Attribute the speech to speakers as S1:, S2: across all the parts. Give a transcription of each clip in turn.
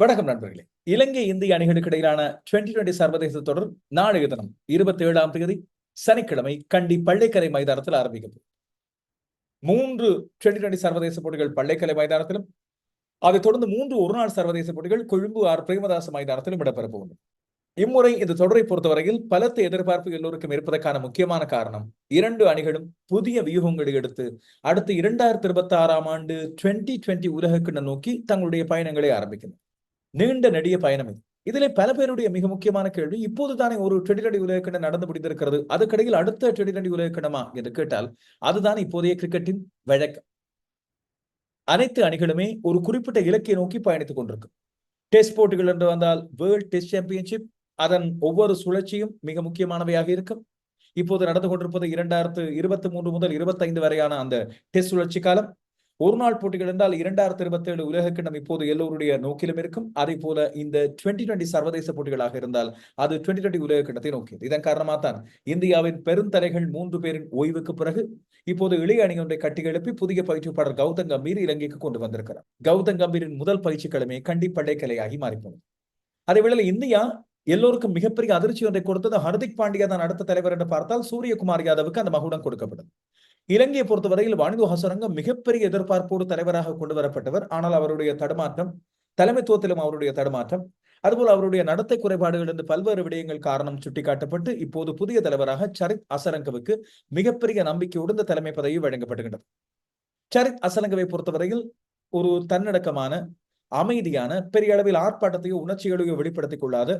S1: வணக்கம் நண்பர்களே. இலங்கை இந்திய அணிகளுக்கு இடையிலான டுவெண்டி டுவெண்டி சர்வதேச தொடர் நாளைய தினம் இருபத்தி ஏழாம் தேதி சனிக்கிழமை கண்டி பள்ளிக்கரை மைதானத்தில் ஆரம்பிக்கப்படும். மூன்று டுவெண்டி டுவெண்டி சர்வதேச போட்டிகள் பள்ளிக்கரை மைதானத்திலும் அதைத் தொடர்ந்து மூன்று ஒருநாள் சர்வதேச போட்டிகள் கொழும்பு ஆர். பிரேமதாச மைதானத்திலும் இடம்பெற போகிறது இம்முறை இந்த தொடரை பொறுத்தவரையில் பலத்த எதிர்பார்ப்பு எல்லோருக்கும் இருப்பதற்கான முக்கியமான காரணம் இரண்டு அணிகளும் புதிய வியூகங்களை எடுத்து அடுத்து இரண்டாயிரத்தி இருபத்தி ஆறாம் ஆண்டு டுவெண்டி டுவெண்டி உலகக்கிண்ண நோக்கி தங்களுடைய பயணங்களை ஆரம்பிக்கின்றனர் நீண்ட நெடிய பயணம் இது. இதிலே பல பேருடைய மிக முக்கியமான கேள்வி இப்போது தானே ஒரு டுவெண்டி டுவெண்டி நடந்து முடிந்திருக்கிறது அதுக்கிடையில் அடுத்த டுவெண்டி டுவெண்டி என்று கேட்டால் அதுதான் இப்போதைய கிரிக்கெட்டின் வழக்கம். அனைத்து அணிகளுமே ஒரு குறிப்பிட்ட இலக்கை நோக்கி பயணித்துக் கொண்டிருக்கும். டெஸ்ட் போட்டிகள் என்று வந்தால் வேர்ல்ட் டெஸ்ட் சாம்பியன்ஷிப் அதன் ஒவ்வொரு சுழற்சியும் மிக முக்கியமானவையாக இருக்கும். இப்போது நடந்து கொண்டிருப்பது இரண்டாயிரத்து இருபத்தி மூன்று முதல் இருபத்தி ஐந்து வரையான அந்த டெஸ்ட் சுழற்சி காலம் ஒரு நாள் போட்டிகள் என்றால் இரண்டாயிரத்தி இருபத்தி ஏழு உலகக்கிண்ணம் இப்போது எல்லோருடைய நோக்கிலும் இருக்கும். அதே போல இந்த டுவெண்டி டுவெண்டி சர்வதேச போட்டிகளாக இருந்தால் அது டுவெண்டி டுவெண்டி உலகக்கிண்ணத்தை நோக்கியது. இதன் காரணமாக தான் இந்தியாவின் பெருந்தலைகள் மூன்று பேரின் ஓய்வுக்கு பிறகு இப்போது இளைய அணி ஒன்றை கட்டி எழுப்பி புதிய பயிற்சிப்பாளர் கௌதம் கம்பீர் இலங்கைக்கு கொண்டு வந்திருக்கிறார். கௌதம் கம்பீரின் முதல் பயிற்சி கிழமை கண்டி படைக்கலையாகி மாறிப்போனது. அதேவேளை இந்தியா எல்லோருக்கும் மிகப்பெரிய அதிர்ச்சி ஒன்றை கொடுத்தது ஹர்திக் பாண்டியா தான் அடுத்த தலைவர் என்று பார்த்தால் சூரியகுமார் யாதவுக்கு அந்த மகுடம் கொடுக்கப்படும் இலங்கையை பொறுத்தவரையில் வாணிது ஹசரங்கம் மிகப்பெரிய எதிர்பார்ப்போடு தலைவராக கொண்டு வரப்பட்டவர். ஆனால் அவருடைய தடுமாற்றம் தலைமைத்துவத்திலும் அவருடைய தடுமாற்றம் அதுபோல் அவருடைய நடத்தை குறைபாடுகள் என்று பல்வேறு விடயங்கள் காரணம் சுட்டிக்காட்டப்பட்டு இப்போது புதிய தலைவராக சரித் அசரங்கவுக்கு மிகப்பெரிய நம்பிக்கையுடன் இந்த தலைமை பதவி வழங்கப்படுகின்றது. சரித் அசரங்கவை பொறுத்தவரையில் ஒரு தன்னடக்கமான அமைதியான பெரிய அளவில் ஆர்ப்பாட்டத்தையோ உணர்ச்சிகளையோ வெளிப்படுத்திக் கொள்ளாது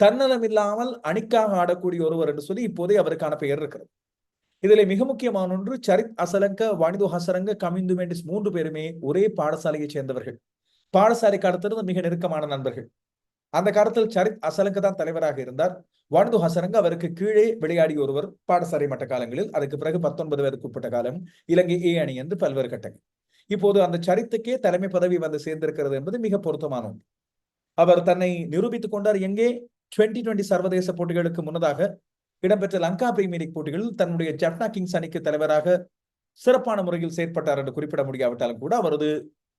S1: தன்னலம் இல்லாமல் அணிக்காக ஆடக்கூடிய ஒருவர் என்று சொல்லி இப்போதே அவருக்கான பெயர் இருக்கிறது. இதில் மிக முக்கியமான ஒன்று சரித் அசலங்க வாணிது ஹசரங்க கமிந்து மேண்டிஸ் மூன்று பேருமே ஒரே பாடசாலையைச் சேர்ந்தவர்கள். பாடசாலைக்கு காலத்திலிருந்து மிக நெருக்கமான நண்பர்கள். அந்த காலத்தில் சரித் அசலங்க தான் தலைவராக இருந்தார். வாணிது ஹசரங்க அவருக்கு கீழே விளையாடிய ஒருவர் பாடசாலை மட்ட காலங்களில் அதுக்கு பிறகு பத்தொன்பது வயதுக்கு உட்பட்ட காலம் இலங்கை ஏ அணி என்று பல்வேறு கட்டங்கள். இப்போது அந்த சரித்துக்கே தலைமை பதவி வந்து சேர்ந்திருக்கிறது என்பது மிக பொருத்தமான ஒன்று. அவர் தன்னை நிரூபித்துக் கொண்டார் எங்கே? டுவெண்டி டுவெண்டி சர்வதேச போட்டிகளுக்கு முன்னதாக இடம்பெற்ற லங்கா பிரீமியர் லீக் போட்டிகளில் தன்னுடைய ஜப்னா கிங்ஸ் அணிக்கு தலைவராக சிறப்பான முறையில் செயற்பட்டார் என்று குறிப்பிட முடியாவிட்டாலும் கூட அவரது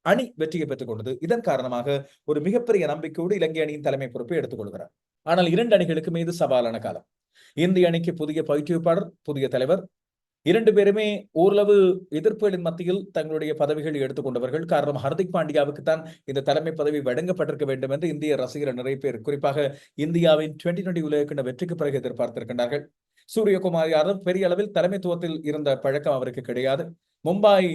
S1: அணி வெற்றியை பெற்றுக் கொண்டது. இதன் காரணமாக ஒரு மிகப்பெரிய நம்பிக்கையோடு இலங்கை அணியின் தலைமை பொறுப்பை எடுத்துக் கொள்கிறார். ஆனால் இரண்டு அணிகளுக்கு மீது சவாலான காலம். இந்திய அணிக்கு புதிய பயிற்றுவிப்பாளர் புதிய தலைவர் இரண்டு பேருமே ஓரளவு எதிர்ப்புகளின் மத்தியில் தங்களுடைய பதவிகளை எடுத்துக்கொண்டவர்கள் காரணம் ஹர்திக் பாண்டியாவுக்கு தான் இந்த தலைமை பதவி வழங்கப்பட்டிருக்க வேண்டும் என்று இந்திய ரசிகர்கள் நிறைய பேர் குறிப்பாக இந்தியாவின் டுவெண்டி டுவெண்டி உலகக்கிண வெற்றிக்கு பிறகு எதிர்பார்த்திருக்கின்றார்கள். சூரியகுமார் யாதவ் பெரிய அளவில் தலைமைத்துவத்தில் இருந்த பழக்கம் அவருக்கு கிடையாது. மும்பாய்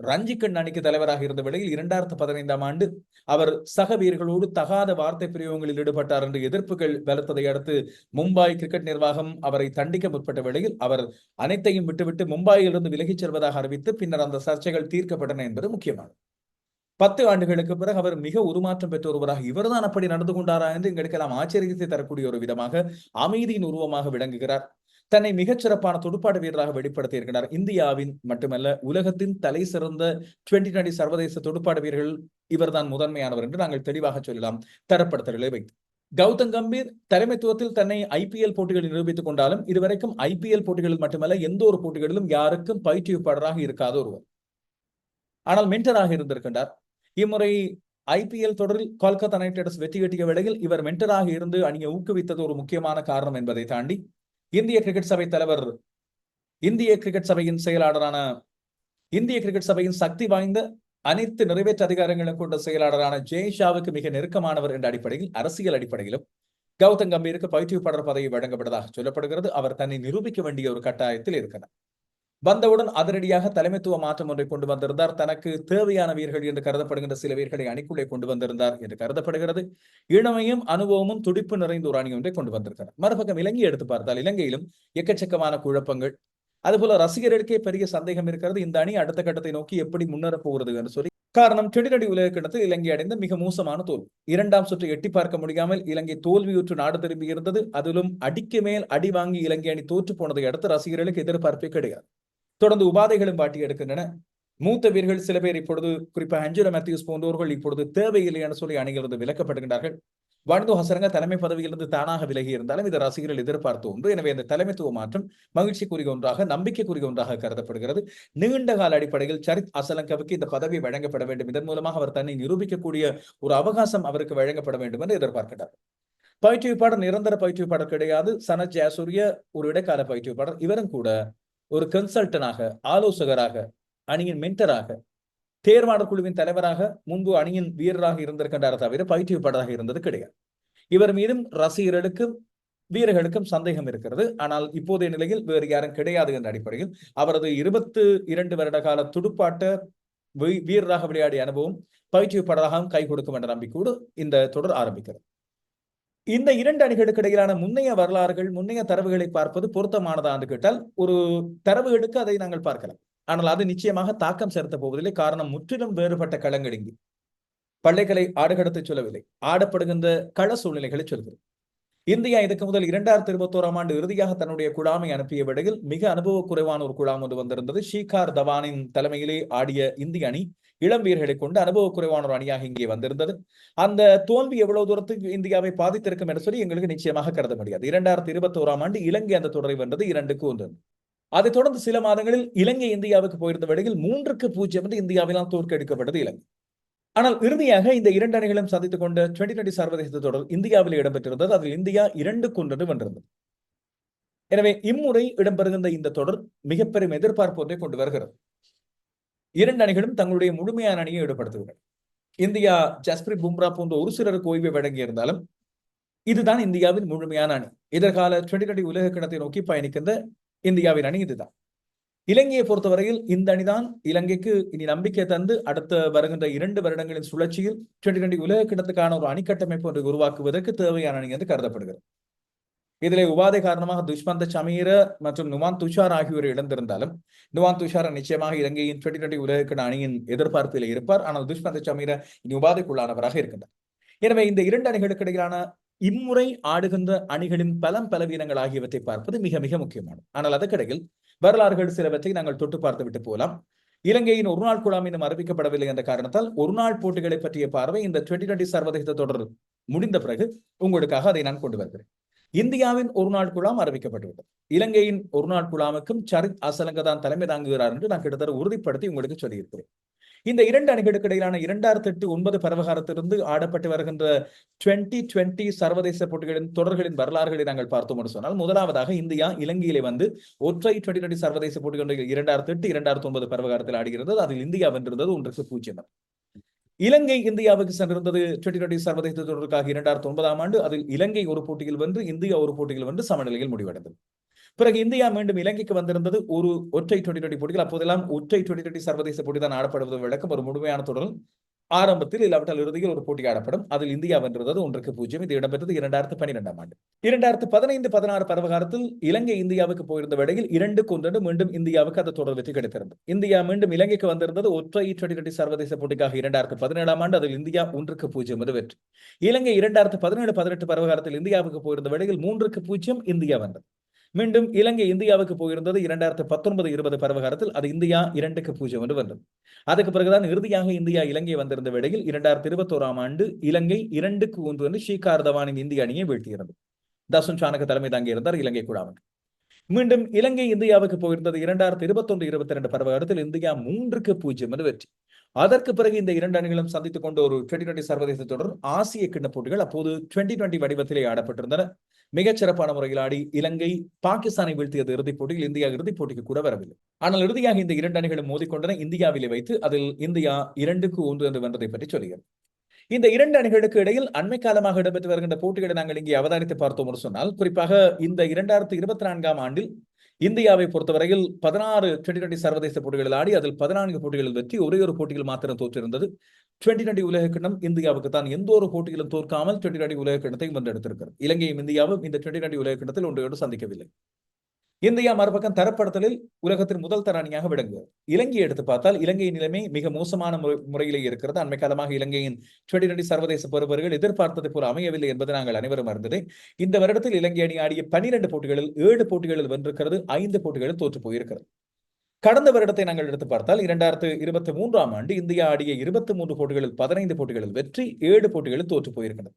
S1: ரஞ்சிக்கண் அணிக்கு தலைவராக இருந்த வேளையில் இரண்டாயிரத்து பதினைந்தாம் ஆண்டு அவர் சக வீரர்களோடு தகாத வார்த்தை பிரயோகங்களில் ஈடுபட்டார் என்று எதிர்ப்புகள் பலத்ததை அடுத்து மும்பாய் கிரிக்கெட் நிர்வாகம் அவரை தண்டிக்க முற்பட்ட வேளையில் அவர் அனைத்தையும் விட்டுவிட்டு மும்பாயிலிருந்து விலகிச் செல்வதாக அறிவித்து பின்னர் அந்த சர்ச்சைகள் தீர்க்கப்பட்டன என்பது முக்கியமானது. பத்து ஆண்டுகளுக்கு பிறகு அவர் மிக உருமாற்றம் பெற்ற ஒருவராக இவர்தான் அப்படி நடந்து கொண்டாரா என்று எங்களுக்கெல்லாம் ஆச்சரியத்தை தரக்கூடிய ஒரு விதமாக அமைதியின் உருவமாக விளங்குகிறார். தன்னை மிகச்சிறப்பான துடுப்பாட்டு வீரராக வெளிப்படுத்தி இருக்கிறார் இந்தியாவின் மட்டுமல்ல உலகத்தின் தலை சிறந்த டுவெண்டி டுவெண்டி சர்வதேச துடுப்பாடு வீரர்கள் இவர்தான் முதன்மையானவர் என்று நாங்கள் தெளிவாக சொல்லலாம். தரப்படுத்தல்களை வைத்து. கௌதம் கம்பீர் தலைமைத்துவத்தில் தன்னை ஐபிஎல் போட்டிகளில் நிரூபித்துக் கொண்டாலும் இதுவரைக்கும் ஐபிஎல் போட்டிகளில் மட்டுமல்ல எந்த ஒரு போட்டிகளிலும் யாருக்கும் பயிற்றுவிப்பாளராக இருக்காத ஒருவர். ஆனால் மென்டராக இருந்திருக்கின்றார். இம்முறை ஐபிஎல் தொடரில் கொல்கத்தா நைட் ரைடர்ஸ் வெற்றி கட்டிய வேளையில் இவர் மென்டராக இருந்து அணியை ஊக்குவித்தது ஒரு முக்கியமான காரணம் என்பதை தாண்டி இந்திய கிரிக்கெட் சபை தலைவர் இந்திய கிரிக்கெட் சபையின் செயலாளரான இந்திய கிரிக்கெட் சபையின் சக்தி வாய்ந்த அனைத்து நிறைவேற்ற அதிகாரங்களை கொண்ட செயலாளரான ஜெய்ஷாவுக்கு மிக நெருக்கமானவர் என்ற அடிப்படையில் அரசியல் அடிப்படையிலும் கௌதம் கம்பீருக்கு பயிற்றுவிப்பாளர் பதவி வழங்கப்பட்டதாக சொல்லப்படுகிறது. அவர் தன்னை நிரூபிக்க வேண்டிய ஒரு கட்டாயத்தில் இருக்கிறார். வந்தவுடன் அதிரடியாக தலைமைத்துவ மாற்றம் ஒன்றை கொண்டு வந்திருந்தார். தனக்கு தேவையான வீரர்கள் என்று கருதப்படுகின்ற சில வீரர்களை அணிக்குள்ளே கொண்டு வந்திருந்தார் என்று கருதப்படுகிறது. இளமையும் அனுபவமும் துடிப்பு நிறைந்த ஒரு அணி ஒன்றை கொண்டு வந்திருக்கிறார். மறுபக்கம் இலங்கை எடுத்து பார்த்தால் இலங்கையிலும் எக்கச்சக்கமான குழப்பங்கள். அதுபோல ரசிகர்களுக்கே பெரிய சந்தேகம் இருக்கிறது. இந்த அணி அடுத்த கட்டத்தை நோக்கி எப்படி முன்னேற போகிறது என்று சொல்லி. காரணம் செடிநடி உலக இலங்கை அடைந்த மிக மோசமான தோல்வி. இரண்டாம் சுற்றை எட்டி பார்க்க முடியாமல் இலங்கை தோல்வியுற்று நாடு திரும்பி இருந்தது. அதிலும் அடிக்கு மேல் அடி வாங்கி இலங்கை அணி தோற்று போனதை அடுத்து ரசிகர்களுக்கு எதிர்பார்ப்பே கிடையாது. தொடர்ந்து உபாதைகளும் பாட்டி எடுக்கின்றன. மூத்த வீரர்கள் சில பேர் இப்பொழுது குறிப்பாக அஞ்சலா மேத்யூஸ் போன்றவர்கள் இப்பொழுது தேவையில்லை என சொல்லி அணியிலிருந்து விலக்கப்படுகின்றார்கள். வாழ்ந்து ஹசரங்க தலைமை பதவியிலிருந்து தானாக விலகி இருந்தாலும் இது ரசிகர்கள் எதிர்பார்த்து ஒன்று. எனவே இந்த தலைமைத்துவ மாற்றம் மகிழ்ச்சிக்குரிய ஒன்றாக நம்பிக்கைக்குரிய ஒன்றாக கருதப்படுகிறது. நீண்ட கால அடிப்படையில் சரித் அசலங்கவுக்கு இந்த பதவி வழங்கப்பட வேண்டும். இதன் மூலமாக அவர் தன்னை நிரூபிக்கக்கூடிய ஒரு அவகாசம் அவருக்கு வழங்கப்பட வேண்டும் என்று எதிர்பார்க்கிறார் பயிற்றுவிப்பாளர் நிரந்தர பயிற்றுவிப்பாளர் கிடையாது. சனத் ஜெயசூரிய ஒரு இடைக்கால பயிற்றுவிப்பாளர். இவரும் கூட ஒரு கன்சல்டனாக ஆலோசகராக அணியின் மென்டராக தேர்வாளர் குழுவின் தலைவராக முன்பு அணியின் வீரராக இருந்திருக்கின்றார் தவிர பயிற்றுவிப்பாளராக இருந்தது கிடையாது. இவர் மீதும் ரசிகர்களுக்கும் வீரர்களுக்கும் சந்தேகம் இருக்கிறது. ஆனால் இப்போதைய நிலையில் வேறு யாரும் கிடையாது என்ற அடிப்படையில் அவரது இருபத்து இரண்டு வருட கால துடுப்பாட்ட வீரராக விளையாடிய அனுபவம் பயிற்றுவிப்பாளராகவும் கை கொடுக்கும் என்ற நம்பிக்கையோடு இந்த தொடர் ஆரம்பிக்கிறது. இந்த இரண்டு அணிகளுக்கு இடையிலான முன்னைய வரலாறுகள் முன்னைய தரவுகளை பார்ப்பது பொருத்தமானதா என்று கேட்டால் ஒரு தரவு எடுக்க அதை நாங்கள் பார்க்கலாம். ஆனால் அது நிச்சயமாக தாக்கம் செலுத்த போவதில்லை. காரணம் முற்றிலும் வேறுபட்ட களங்கள் இங்கு. பள்ளைகளை ஆடுகடத்தை சொல்லவில்லை. ஆடப்படுகின்ற கள சூழ்நிலைகளை சொல்கிறது. இந்தியா இதுக்கு முதல் இரண்டாயிரத்தி இருபத்தி ஓராம் ஆண்டு இறுதியாக தன்னுடைய குழாமை அனுப்பிய விடையில் மிக அனுபவ குறைவான ஒரு குழாம் ஒன்று வந்திருந்தது. ஷீகார் தவானின் தலைமையிலே ஆடிய இந்திய அணி இளம் வீரர்களை கொண்டு அனுபவ குறைவான ஒரு அணியாக இங்கே வந்திருந்தது. அந்த தோல்வி எவ்வளவு தூரத்துக்கு இந்தியாவை பாதித்திருக்கும் என்று சொல்லி எங்களுக்கு நிச்சயமாக கருத முடியாது. இரண்டாயிரத்தி இருபத்தி ஓராம் ஆண்டு இலங்கை அந்த தொடரை வென்றது இரண்டுக்கு ஒன்று. அதைத் தொடர்ந்து சில மாதங்களில் இலங்கை இந்தியாவுக்கு போயிருந்த வேளையில் மூன்றுக்கு பூஜ்ஜியம் என்று இந்தியாவிலாம் தோற்கடிக்கப்பட்டது இலங்கை. ஆனால் இறுதியாக இந்த இரண்டு அணிகளும் சந்தித்துக் கொண்ட டுவெண்டி டுவெண்டி சர்வதேச தொடர் இந்தியாவில் இடம்பெற்றிருந்தது. அதில் இந்தியா இரண்டு கொண்டு வென்றிருந்தது எனவே இம்முறை இடம்பெறுகின்ற இந்த தொடர் மிகப்பெரும் எதிர்பார்ப்பு ஒன்றை கொண்டு வருகிறது. இரண்டு அணிகளும் தங்களுடைய முழுமையான அணியை ஈடுபடுத்துகின்றன இந்தியா ஜஸ்பிரித் பும்ரா போன்ற ஒரு சிலருக்கு ஓய்வை வழங்கியிருந்தாலும் இதுதான் இந்தியாவின் முழுமையான அணி. எதிர்கால டுவெண்டி டுவெண்டி உலக கிணத்தை நோக்கி பயணிக்கின்ற இந்தியாவின் அணி இதுதான். இலங்கையை பொறுத்தவரையில் இந்த அணிதான் இலங்கைக்கு இனி நம்பிக்கை தந்து அடுத்த வருகின்ற இரண்டு வருடங்களின் சுழற்சியில் டுவெண்டி டுவெண்டி உலக கிணத்துக்கான ஒரு அணிக்கட்டமைப்பு ஒன்றை உருவாக்குவதற்கு தேவையான அணி என்று கருதப்படுகிறது. இதிலே உபாதை காரணமாக துஷ்மந்த சமீர மற்றும் நுவான் துஷார் ஆகியோர் இழந்திருந்தாலும் நுவான் துஷார் நிச்சயமாக இலங்கையின் டுவெண்டி டுவெண்டி உலகக்கிண அணியின் எதிர்பார்ப்பில் இருப்பார். ஆனால் துஷ்மந்த சமீர இனி உபாதைக்குள்ளானவராக இருக்கின்றார். எனவே இந்த இரண்டு அணிகளுக்கு இடையிலான இம்முறை ஆடுகின்ற அணிகளின் பலம் பலவீனங்கள் ஆகியவற்றை பார்ப்பது மிக மிக முக்கியமானது. ஆனால் அதற்கிடையில் வரலாறுகள் சிலவற்றை நாங்கள் தொட்டு பார்த்து விட்டு போகலாம். இலங்கையின் ஒரு நாள் குழாம் இன்னும் அறிவிக்கப்படவில்லை என்ற காரணத்தால் ஒரு நாள் போட்டிகளை பற்றிய பார்வை இந்த டுவெண்டி டுவெண்டி சர்வதேச தொடர் முடிந்த பிறகு உங்களுக்காக அதை நான் கொண்டு வருகிறேன். இந்தியாவின் ஒரு நாள் குழாம் அறிவிக்கப்பட்டுவிட்டது. இலங்கையின் ஒரு நாள் குழாமுக்கும் சரித் அசலங்க தான் தலைமை தாங்குகிறார் என்று நான் கிட்டத்தட்ட உறுதிப்படுத்தி உங்களுக்கு சொல்லியிருக்கிறேன். இந்த இரண்டு அணிகளுக்கு இடையிலான இரண்டாயிரத்தி எட்டு ஒன்பது பருவகாலத்திலிருந்து ஆடப்பட்டு வருகின்ற டுவெண்டி டுவெண்டி சர்வதேச போட்டிகளின் தொடர்களின் வரலாறுகளை நாங்கள் பார்த்தோம் என்று சொன்னால் முதலாவதாக இந்தியா இலங்கையிலே வந்து ஒற்றை டுவெண்டி டுவெண்டி சர்வதேச போட்டிகள் இரண்டாயிரத்தி எட்டு இரண்டாயிரத்தி ஒன்பது பருவகாலத்தில் ஆடுகிறது. அதில் இந்தியா வென்றிருந்தது ஒன்றுக்கு பூஜ்ஜியம். இலங்கை இந்தியாவுக்கு சென்றிருந்தது டுவெண்டி டுவெண்டி சர்வதேச தொடருக்காக இரண்டாயிரத்தி ஒன்பதாம் ஆண்டு. அதில் இலங்கை ஒரு போட்டியில் வென்று இந்தியா ஒரு போட்டியில் வென்று சமநிலையில் முடிவடைந்தது. பிறகு இந்தியா மீண்டும் இலங்கைக்கு வந்திருந்தது ஒரு ஒற்றை டுவெண்டி டுவெண்டி போட்டிகள். அப்போதெல்லாம் ஒற்றை டுவெண்டி டுவெண்டி சர்வதேச போட்டி தான் ஆடப்படுவது விளக்கம் ஒரு முழுமையான தொடர். ஆரம்பத்தில் இல்லாவிட்டால் இறுதியில் ஒரு போட்டி ஆடப்படும் அதில் இந்தியா வென்றது ஒன்றுக்கு பூஜ்ஜியம் இது இடம்பெற்றது இரண்டாயிரத்து பன்னிரெண்டாம் ஆண்டு. இரண்டாயிரத்து பதினைந்து பதினாறு பருவகாலத்தில் இலங்கை இந்தியாவுக்கு போயிருந்த வேளையில் இரண்டு கொண்டு மீண்டும் இந்தியாவுக்கு அந்த தொடர் வெற்றி கிடைத்திருந்தது. இந்தியா மீண்டும் இலங்கைக்கு வந்திருந்தது ஒற்றை டுவெண்டி டுவெண்டி சர்வதேச போட்டிக்காக இரண்டாயிரத்து பதினேழாம் ஆண்டு. அதில் இந்தியா ஒன்றுக்கு பூஜ்ஜியம் என்று வெற்றி. இலங்கை இரண்டாயிரத்து பதினேழு பதினெட்டு பருவகாலத்தில் இந்தியாவுக்கு போயிருந்த வேளையில் மூன்றுக்கு பூஜ்ஜியம் இந்தியா வந்தது மீண்டும் இலங்கை இந்தியாவுக்கு போயிருந்தது இரண்டாயிரத்தி பத்தொன்பது இருபது பருவகாலத்தில். அது இந்தியா இரண்டுக்கு பூஜ்ஜியம் என்று வந்தது. அதுக்கு பிறகுதான் இறுதியாக இந்தியா இலங்கை வந்திருந்த வேளையில் இரண்டாயிரத்தி இருபத்தோராம் ஆண்டு இலங்கை இரண்டுக்கு ஒன்று என்று ஸ்ரீகார் தவானின் இந்திய அணியை வீழ்த்தியிருந்தது. தசுன் சானக தலைமை தாங்கியிருந்தார் இலங்கை கூடாமல் மீண்டும் இலங்கை இந்தியாவுக்கு போயிருந்தது இரண்டாயிரத்தி இருபத்தொன்று இருபத்தி ரெண்டு பருவகாலத்தில் இந்தியா மூன்றுக்கு பூஜ்ஜியம் என்று வெற்றி. அதற்கு பிறகு இந்த இரண்டு அணிகளும் சந்தித்துக் கொண்ட ஒரு டுவெண்டி டுவெண்டி சர்வதேச தொடர் ஆசிய கிண்ண போட்டிகள் அப்போது டுவெண்டி டுவெண்டி வடிவத்திலே ஆடப்பட்டிருந்தன. மிகச் சிறப்பான முறையில் ஆடி இலங்கை பாகிஸ்தானை வீழ்த்தியது இறுதிப் போட்டியில் இந்தியா இறுதிப் போட்டிக்கு கூட வரவில்லை. ஆனால் இறுதியாக இந்த இரண்டு அணிகளும் மோதிக்கொண்டன. இந்தியாவிலே வைத்து அதில் இந்தியா இரண்டுக்கு ஒன்று என்று வென்றதை பற்றி சொல்கிறது இந்த இரண்டு அணிகளுக்கு இடையில் அண்மை காலமாக இடம்பெற்று வருகின்ற போட்டிகளை நாங்கள் இங்கே அவதானித்து பார்த்தோம் என்று சொன்னால் குறிப்பாக இந்த இரண்டாயிரத்தி இருபத்தி நான்காம் ஆண்டில் இந்தியாவை பொறுத்தவரையில் பதினாறு டுவெண்டி டுவெண்டி சர்வதேச போட்டிகளில் ஆடி அதில் பதினான்கு போட்டிகளில் வெற்றி ஒரே ஒரு போட்டியில் மாத்திரம் தோற்றிருந்தது. டுவெண்டி டுவெண்டி உலகக்கிண்ணம் இந்தியாவுக்கு தான் எந்த ஒரு போட்டியிலும் தோற்காமல் டுவெண்டி டுவெண்டி உலக கிண்ணத்தை வென்றெடுத்திருக்கிறது. இலங்கையும் இந்தியாவும் இந்த டுவெண்டி டுவெண்டி உலகக்கிண்ணத்தில் ஒன்றையோடு சந்திக்கவில்லை. இந்தியா மறுபக்கம் தரப்படுத்தலில் உலகத்தின் முதல் தர அணியாக விளங்குகிறது. இலங்கையை எடுத்து பார்த்தால் இலங்கையின் நிலைமை மிக மோசமான முறையிலே இருக்கிறது. அண்மை காலமாக இலங்கையின் டுவெண்டி டுவெண்டி சர்வதேச பெறுபவர்கள் எதிர்பார்த்ததை போல அமையவில்லை என்பது நாங்கள் அனைவரும் அறிந்தது. இந்த வருடத்தில் இலங்கை அணி ஆடிய பனிரெண்டு போட்டிகளில் ஏழு போட்டிகளில் வென்றிருக்கிறது. ஐந்து போட்டிகளில் தோற்று போயிருக்கிறது. கடந்த வருடத்தை நாங்கள் எடுத்து பார்த்தால் இரண்டாயிரத்து இருபத்தி மூன்றாம் ஆண்டு இந்தியா ஆடிய இருபத்தி மூன்று போட்டிகளில் பதினைந்து போட்டிகளில் வெற்றி ஏழு போட்டிகளில் தோற்று போயிருக்கிறது.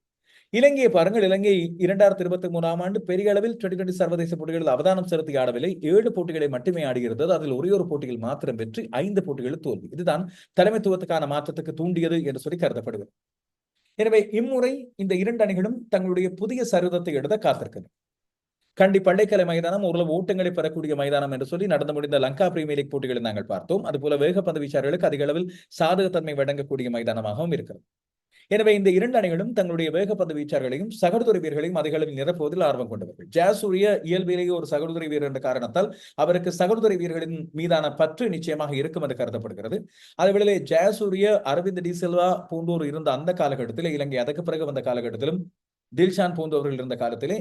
S1: இலங்கையை பாருங்கள் இலங்கை இரண்டாயிரத்தி இருபத்தி மூணாம் ஆண்டு பெரிய அளவில் டுவெண்டி டுவெண்டி சர்வதேச போட்டிகளில் அவதானம் செலுத்தி ஆடவில்லை ஏழு போட்டிகளை மட்டுமே ஆடுகிறது. அதில் ஒரே ஒரு போட்டியில் மாத்திரம் வெற்றி ஐந்து போட்டிகளில் தோல்வி. இதுதான் தலைமைத்துவத்துக்கான மாற்றத்துக்கு தூண்டியது என்று சொல்லி கருதப்படுகிறது. எனவே இம்முறை இந்த இரண்டு அணிகளும் தங்களுடைய புதிய சருதத்தை எழுத காத்திருக்கிறது. கண்டி பள்ளைக்கலை மைதானம் ஓரளவு ஓட்டங்களை பெறக்கூடிய மைதானம் என்று சொல்லி நடந்து முடிந்த லங்கா பிரீமியர் லீக் போட்டிகளை நாங்கள் பார்த்தோம். அதுபோல வேகப்பந்து வீச்சாளர்களுக்கு அதிக அளவில் சாதகத்தன்மை வழங்கக்கூடிய மைதானமாகவும் இருக்கிறது. எனவே இந்த இரண்டு அணிகளும் தங்களுடைய வேகப்பந்து வீச்சார்களையும் சகடுதுறை வீரர்களையும் அதிக அளவில் நிரப்புவதில் ஆர்வம் கொண்டவர்கள். ஜாசூரிய இயல்பிலேயே ஒரு சகடுதுறை வீரர் என்ற காரணத்தால் அவருக்கு சகடுதுறை வீரர்களின் மீதான பற்று நிச்சயமாக இருக்கும் என்று கருதப்படுகிறது. அதேவேளை ஜெயசூரிய அரவிந்த் டி செல்வா போன்றோர் இருந்த அந்த காலகட்டத்தில் இலங்கை அதற்கு பிறகு வந்த காலகட்டத்திலும் தில்ஷான் போன்றவர்கள் இருந்த காலத்திலே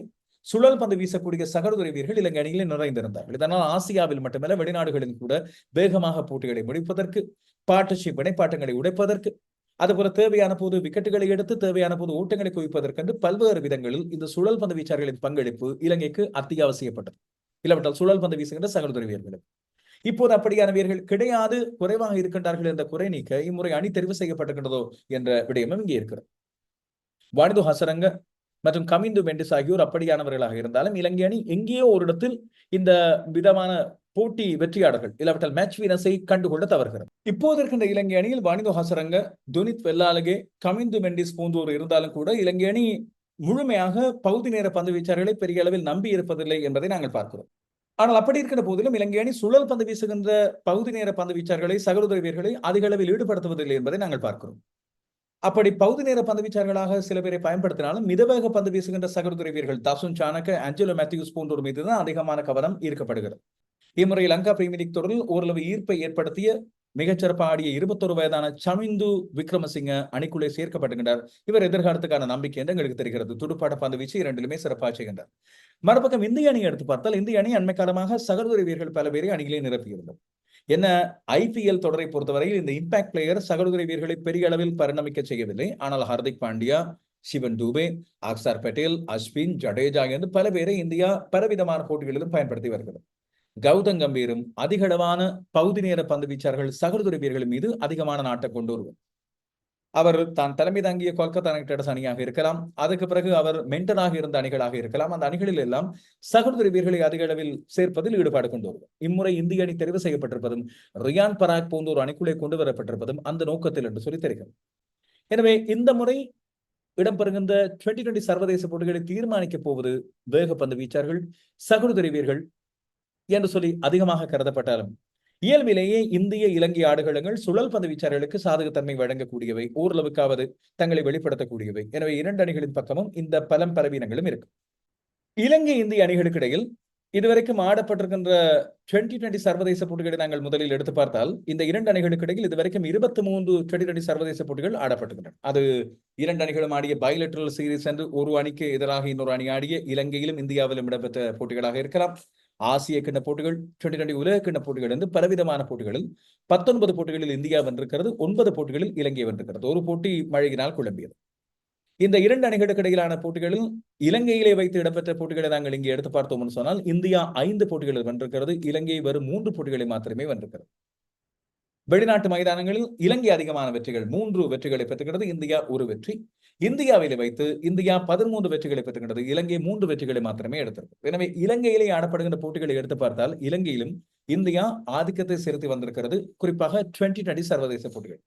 S1: சுழல் பந்து வீசக்கூடிய சகோதர வீரர்கள் இலங்கை அணிகளில் நிறைந்திருந்தார்கள். இதனால் ஆசியாவில் மட்டுமல்ல வெளிநாடுகளில் கூட வேகமாக போட்டிகளை முடிப்பதற்கு பார்ட்னர்ஷிப் இணைப்பாட்டங்களை உடைப்பதற்கு அதுபோல தேவையான போது விக்கெட்டுகளை எடுத்து தேவையான போது ஓட்டங்களை குவிப்பதற்கென்று பல்வேறு விதங்களில் இந்த சுழல் பந்து வீச்சாளர்களின் பங்களிப்பு இலங்கைக்கு அத்தியாவசியப்பட்டது. இல்லாவிட்டால் சுழல் பந்து வீசுகின்ற சகோதர வீரர்களுக்கு இப்போது அப்படியான வீரர்கள் கிடையாது குறைவாக இருக்கின்றார்கள் என்ற குறை நீக்க இம்முறை அணி தெரிவு செய்யப்பட்டிருக்கின்றதோ என்ற விடயமும் இங்கே இருக்கிறது. வாணிது ஹசரங்க மற்றும் கமிந்து மெண்டிஸ் ஆகியோர் அப்படியானவர்களாக இருந்தாலும் இலங்கை அணி எங்கேயோ ஒரு இடத்தில் இந்த விதமான போட்டி வெற்றியாளர்கள் இல்லாவிட்டால் மேட்ச் வீனஸை கண்டுகொள்ள தவறுகிறது. இப்போது இருக்கின்ற இலங்கை அணியில் வாணிதோ ஹாசரங்க துனித் வெல்லாலகே கமிந்து மெண்டிஸ் போன்றோர் இருந்தாலும் கூட இலங்கை அணி முழுமையாக பகுதி நேர பந்து வீச்சாளர்களை பெரிய அளவில் நம்பி இருப்பதில்லை என்பதை நாங்கள் பார்க்கிறோம். ஆனால் அப்படி இருக்கிற போதிலும் இலங்கை அணி சுழல் பந்து வீசுகின்ற பகுதி நேர பந்து வீச்சாளர்களை சகோதர வீரர்களை அதிக அளவில் ஈடுபடுத்துவதில்லை என்பதை நாங்கள் பார்க்கிறோம். அப்படி பகுதி நேர பந்து வீச்சாளர்களாக சில பேரை பயன்படுத்தினாலும் மிதவேக பந்து வீசுகின்ற சகோதர வீரர்கள் தசுன் சானக்க ஆஞ்சலோ மேத்யூஸ் போன்றோர் மீது தான் அதிகமான கவனம் ஈர்க்கப்படுகிறது. இம்முறை லங்கா பிரீமியர் லீக் தொடரில் ஓரளவு ஈர்ப்பை ஏற்படுத்திய மிகச்சிறப்பாக ஆடிய இருபத்தொரு வயதான சமிந்து விக்ரமசிங்க அணிக்குள்ளே சேர்க்கப்பட்டுகின்றார். இவர் எதிர்காலத்துக்கான நம்பிக்கை என்று எங்களுக்கு தெரிகிறது. துடுப்பாட்ட பந்து வீச்சு இரண்டிலுமே சிறப்பாக செய்கின்றார். மறுபக்கம் இந்திய அணியை எடுத்து பார்த்தால் இந்திய அணி அண்மை காலமாக வீரர்கள் பல பேரை அணிகளே நிரப்பியிருந்தது. என்ன ஐபிஎல் தொடரை பொறுத்தவரையில் இந்த இம்பாக்ட் பிளேயர் சகோதரி வீரர்களை பெரிய அளவில் பரிணமிக்க செய்யவில்லை. ஆனால் ஹர்திக் பாண்டியா சிவன் டூபே ஆக்சார் பட்டேல் அஸ்வின் ஜடேஜா என்று பல பேரை இந்தியா பலவிதமான போட்டிகளிலும் பயன்படுத்தி வருகிறது. கௌதம் கம்பீரும் அதிகளவான பகுதி நேர பந்து வீச்சார்கள் சகோதர வீரர்கள் மீது அதிகமான நாட்டை கொண்டு வருவர். அவர் தான் தலைமை தாங்கிய கொல்கத்தா நைட் ரைடர்ஸ் அணியாக இருக்கலாம். அதுக்கு பிறகு அவர் மென்டனாக இருந்த அணிகளாக இருக்கலாம். அந்த அணிகளில் எல்லாம் சகோதரி வீரர்களை அதிக அளவில் சேர்ப்பதில் ஈடுபாடு கொண்டு வருவார். இம்முறை இந்திய அணி தெரிவு செய்யப்பட்டிருப்பதும் ரியான் பராக் போன்ற ஒரு அணிக்குள்ளே கொண்டு வரப்பட்டிருப்பதும் அந்த நோக்கத்தில் என்று சொல்லி தெரிகிறது. எனவே இந்த முறை இடம்பெறுகின்ற டுவெண்டி டுவெண்டி சர்வதேச போட்டிகளை தீர்மானிக்கப் போவது வேகப்பந்து வீச்சார்கள் சகோதரி வீரர்கள் என்று சொல்லி அதிகமாக கருதப்பட்டாலும் இயல்பிலேயே இந்திய இலங்கை ஆடுகளங்கள் சுழல் பந்து வீச்சாளர்களுக்கு சாதகத்தன்மை வழங்கக்கூடியவை ஓரளவுக்காவது தங்களை வெளிப்படுத்தக்கூடியவை. எனவே இரண்டு அணிகளின் பக்கமும் இந்த பலம் பலவீனங்களும் இருக்கு. இலங்கை இந்திய அணிகளுக்கு இடையில் இதுவரைக்கும் ஆடப்பட்டிருக்கின்ற டுவெண்டி டுவெண்டி சர்வதேச போட்டிகளை நாங்கள் முதலில் எடுத்து பார்த்தால் இந்த இரண்டு அணிகளுக்கு இடையில் இதுவரைக்கும் இருபத்தி மூன்று டுவெண்டி டுவெண்டி சர்வதேச போட்டிகள் ஆடப்பட்டுகின்றன அது இரண்டு அணிகளும் ஆடிய பைலட்ரல் சீரீஸ் என்று ஒரு அணிக்கு எதிராக இன்னொரு அணி ஆடிய இலங்கையிலும் இந்தியாவிலும் இடம்பெற்ற போட்டிகளாக இருக்கலாம். ஆசிய கிண்ண போட்டிகள் டுவெண்டி டுவெண்டி உலக கிண்ண போட்டிகள் வந்து பலவிதமான போட்டிகளில் பத்தொன்பது போட்டிகளில் இந்தியா வென்றிருக்கிறது ஒன்பது போட்டிகளில் இலங்கை வென்றிருக்கிறது ஒரு போட்டி மழையினால் குழம்பியது. இந்த இரண்டு அணிகளுக்கு இடையிலான போட்டிகளில் இலங்கையிலே வைத்து இடம்பெற்ற போட்டிகளை நாங்கள் இங்கே எடுத்து பார்த்தோம்னு சொன்னால் இந்தியா ஐந்து போட்டிகளில் வென்றிருக்கிறது இலங்கை வெறும் மூன்று போட்டிகளை மாத்திரமே வென்றிருக்கிறது வெளிநாட்டு மைதானங்களில் இலங்கை அதிகமான வெற்றிகள் மூன்று வெற்றிகளை பெற்றுகிறது இந்தியா ஒரு வெற்றி. இந்தியாவிலே வைத்து இந்தியா பதிமூன்று வெற்றிகளை பெற்றுகின்றது இலங்கை மூன்று வெற்றிகளை மாத்திரமே எடுத்திருக்கு எனவே இலங்கையிலே ஆடப்படுகின்ற போட்டிகளை எடுத்து பார்த்தால் இலங்கையிலும் இந்தியா ஆதிக்கத்தை செலுத்தி வந்திருக்கிறது. குறிப்பாக டுவெண்டி டுவெண்டி சர்வதேச போட்டிகள்.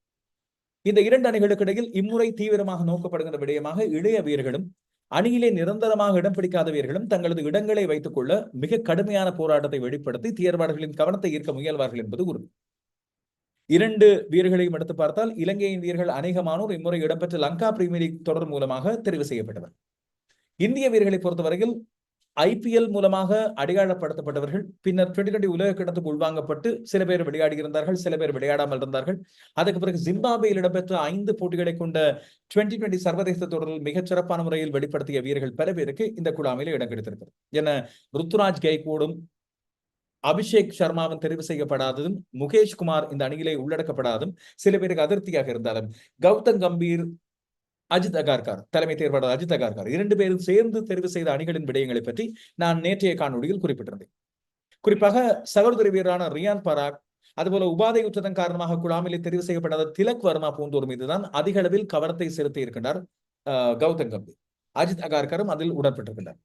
S1: இந்த இரண்டு அணிகளுக்கு இடையில் இம்முறை தீவிரமாக நோக்கப்படுகின்ற விடயமாக இளைய வீரர்களும் அணியிலே நிரந்தரமாக இடம் பிடிக்காத வீரர்களும் தங்களது இடங்களை வைத்துக் கொள்ள மிக கடுமையான போராட்டத்தை வெளிப்படுத்தி தேர்வாளர்களின் கவனத்தை ஈர்க்க முயல்வார்கள் என்பது உறுதி. இரண்டு வீரர்களையும் எடுத்து பார்த்தால் இலங்கையின் வீரர்கள் அநேகமானோர் இம்முறை இடம்பெற்ற லங்கா பிரீமியர் லீக் தொடர் மூலமாக தெரிவு செய்யப்பட்டவர். இந்திய வீரர்களை பொறுத்தவரையில் ஐபிஎல் மூலமாக அடையாளப்படுத்தப்பட்டவர்கள் பின்னர் டுவெண்டி டுவெண்டி உலக கிணத்துக்கு உள்வாங்கப்பட்டு சில பேர் விளையாடி இருந்தார்கள் சில பேர் விளையாடாமல் இருந்தார்கள். அதுக்கு பிறகு ஜிம்பாபேயில் இடம்பெற்ற ஐந்து போட்டிகளை கொண்ட டுவெண்டி டுவெண்டி சர்வதேச தொடரில் மிகச் சிறப்பான முறையில் வெளிப்படுத்திய வீரர்கள் பல பேருக்கு இந்த குழாமில் இடம் கிடைத்திருக்கிறது. என ருத்துராஜ் கைகோடும் அபிஷேக் சர்மாவும் தெரிவு செய்யப்படாததும் முகேஷ் குமார் இந்த அணியிலே உள்ளடக்கப்படாததும் சில பேருக்கு அதிருப்தியாக இருந்தாலும் கௌதம் கம்பீர் அஜித் அகார்கார் தலைமை தேர்வாளர் அஜித் அகார்கார் இரண்டு பேரும் சேர்ந்து தெரிவு செய்த அணிகளின் விடயங்களை பற்றி நான் நேற்றைய காணொலியில் குறிப்பிட்டிருந்தேன். குறிப்பாக சகோதரி வீரரான ரியான் பராக் அதுபோல உபாதை உச்சதன் காரணமாக குழாமிலே தெரிவு செய்யப்படாத திலக் வர்மா போன்றோர் மீதுதான் அதிக அளவில் கவனத்தை செலுத்தி இருக்கின்றார் கௌதம் கம்பீர். அஜித் அகார்கரும் அதில் உடன்பட்டிருக்கின்றார்.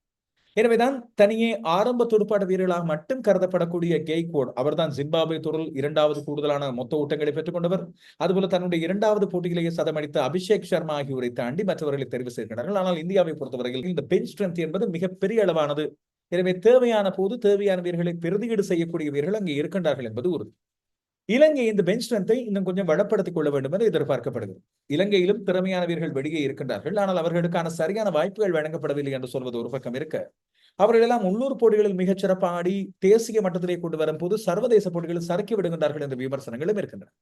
S1: எனவேதான் தனியே ஆரம்ப துடுப்பாட்ட வீரர்களாக மட்டும் கருதப்படக்கூடிய கெய்கோட் அவர்தான் ஜிம்பாபே தொடரில் இரண்டாவது கூடுதலான மொத்த ஓட்டங்களை பெற்றுக் கொண்டவர். அதுபோல தன்னுடைய இரண்டாவது போட்டியிலேயே சதமடித்த அபிஷேக் சர்மா ஆகியோரை தாண்டி மற்றவர்களை தெரிவு செய்கிறார்கள். ஆனால் இந்தியாவை பொறுத்தவரையில் இந்த பெஞ்ச் ஸ்ட்ரென்த் என்பது மிகப்பெரிய அளவானது. எனவே தேவையான போது தேவையான வீரர்களை பிரதியீடு செய்யக்கூடிய வீரர்கள் அங்கே இருக்கின்றார்கள் என்பது உறுதி. இலங்கை இந்த பெஞ்ச் ஸ்ட்ரென்த்தை இன்னும் கொஞ்சம் வளப்படுத்திக் கொள்ள வேண்டும் என்று எதிர்பார்க்கப்படுகிறது. இலங்கையிலும் திறமையான வீரர்கள் வெளியே இருக்கின்றார்கள். ஆனால் அவர்களுக்கான சரியான வாய்ப்புகள் வழங்கப்படவில்லை என்று சொல்வது ஒரு பக்கம் இருக்க. அவர்கள் எல்லாம் உள்ளூர் போட்டிகளில் மிகச் சிறப்பாக ஆடி தேசிய மட்டத்திலே கொண்டு வரும்போது சர்வதேச போட்டிகளில் சறுக்கி விடுகின்றார்கள் என்ற விமர்சனங்களும் இருக்கின்றன.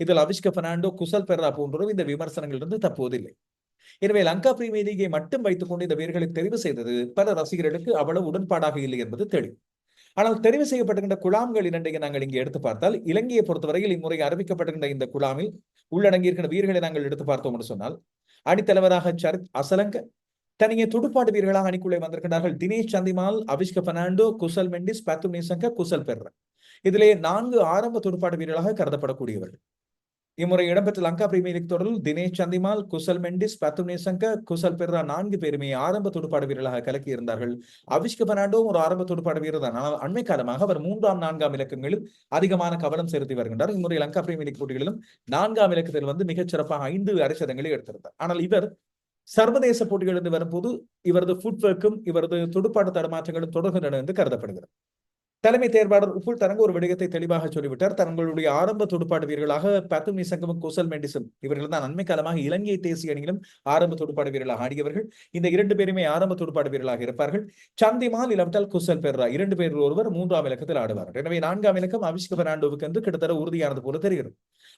S1: இதில் அவிஷ்க பெர்னாண்டோ குசல் பெர்ரா போன்றோரும் இந்த விமர்சனங்களிலிருந்து தப்புவதில்லை. எனவே லங்கா பிரீமியர் லீகை மட்டும் வைத்துக் கொண்டு இந்த வீரர்களை தெரிவு செய்தது பல ரசிகர்களுக்கு அவ்வளவு உடன்பாடாக இல்லை என்பது தெளிவு. ஆனால் தெரிவு செய்யப்பட்டிருக்கின்ற குழாம்கள் இரண்டையும் நாங்கள் இங்கே எடுத்து பார்த்தால் இலங்கையை பொறுத்தவரையில் இம்முறை அறிவிக்கப்பட்டிருக்கின்ற இந்த குழாமில் உள்ளடங்கியிருக்கின்ற வீரர்களை நாங்கள் எடுத்து பார்த்தோம் என்று சொன்னால் அணித்தலைவராக சரித் அசலங்க தனியே துடுப்பாட்டு வீரர்களாக அணிக்குள்ளே வந்திருக்கிறார்கள் தினேஷ் சந்திமால் அவிஷ்க பெர்னாண்டோ குசல் மெண்டிஸ் பத்து நேசங்க குசல் பெர்ற இதிலே நான்கு ஆரம்ப துடுப்பாட்டு வீரர்களாக கருதப்படக்கூடியவர்கள். இம்முறை இடம்பெற்ற லங்கா பிரீமியர் லீக் தொடரில் தினேஷ் சந்திமால் குசல் மெண்டிஸ் பத்து நேசங்க குசல் பெர்ரா நான்கு பேருமே ஆரம்ப துடுப்பாடு வீரர்களாக கலக்கி இருந்தார்கள் அபிஷ்க பெர்னாண்டோவும் ஒரு ஆரம்ப துடுப்பாடு வீரர் தான். ஆனால் அண்மை காலமாக அவர் மூன்றாம் நான்காம் இலக்கங்களில் அதிகமான கவனம் செலுத்தி வருகின்றார். இம்முறை லங்கா பிரீமியர் லீக் போட்டிகளிலும் நான்காம் இலக்கத்தில் வந்து மிகச் சிறப்பாக ஐந்து அரைசதங்களை எடுத்திருந்தார். ஆனால் இவர் சர்வதேச போட்டிகளிலிருந்து வரும்போது இவரது ஃபுட்வொர்க்கும் இவரது துடுப்பாட்டு தடுமாற்றங்களும் தொடர்கின்றன என்று கருதப்படுகிறது. தலைமை தேர்வாளர் உப்புல் தரங்க ஒரு விடயத்தை தெளிவாக சொல்லிவிட்டார். தங்களுடைய ஆரம்ப துடுப்பாட்டு வீரர்களாக பத்துமி சங்கமும் கோசல் மெண்டிசன் இவர்கள் தான் நன்மை காலமாக இலங்கை தேசிய அணியிலும் ஆரம்ப துடுப்பாட்டு வீரர்களாக ஆடியவர்கள். இந்த இரண்டு பேருமே ஆரம்ப துடுப்பாட்டு வீரர்களாக இருப்பார்கள். சந்திமால் இல்லாவிட்டால் குசல் பெர்ரா இரண்டு பேர் ஒருவர் மூன்றாம் இலக்கத்தில் ஆடுவார்கள். எனவே நான்காம் இலக்கம் அவிஷ்க பெர்னாண்டோவுக்கு என்று கிட்டத்தட்ட உறுதியானது போல தெரிகிறது.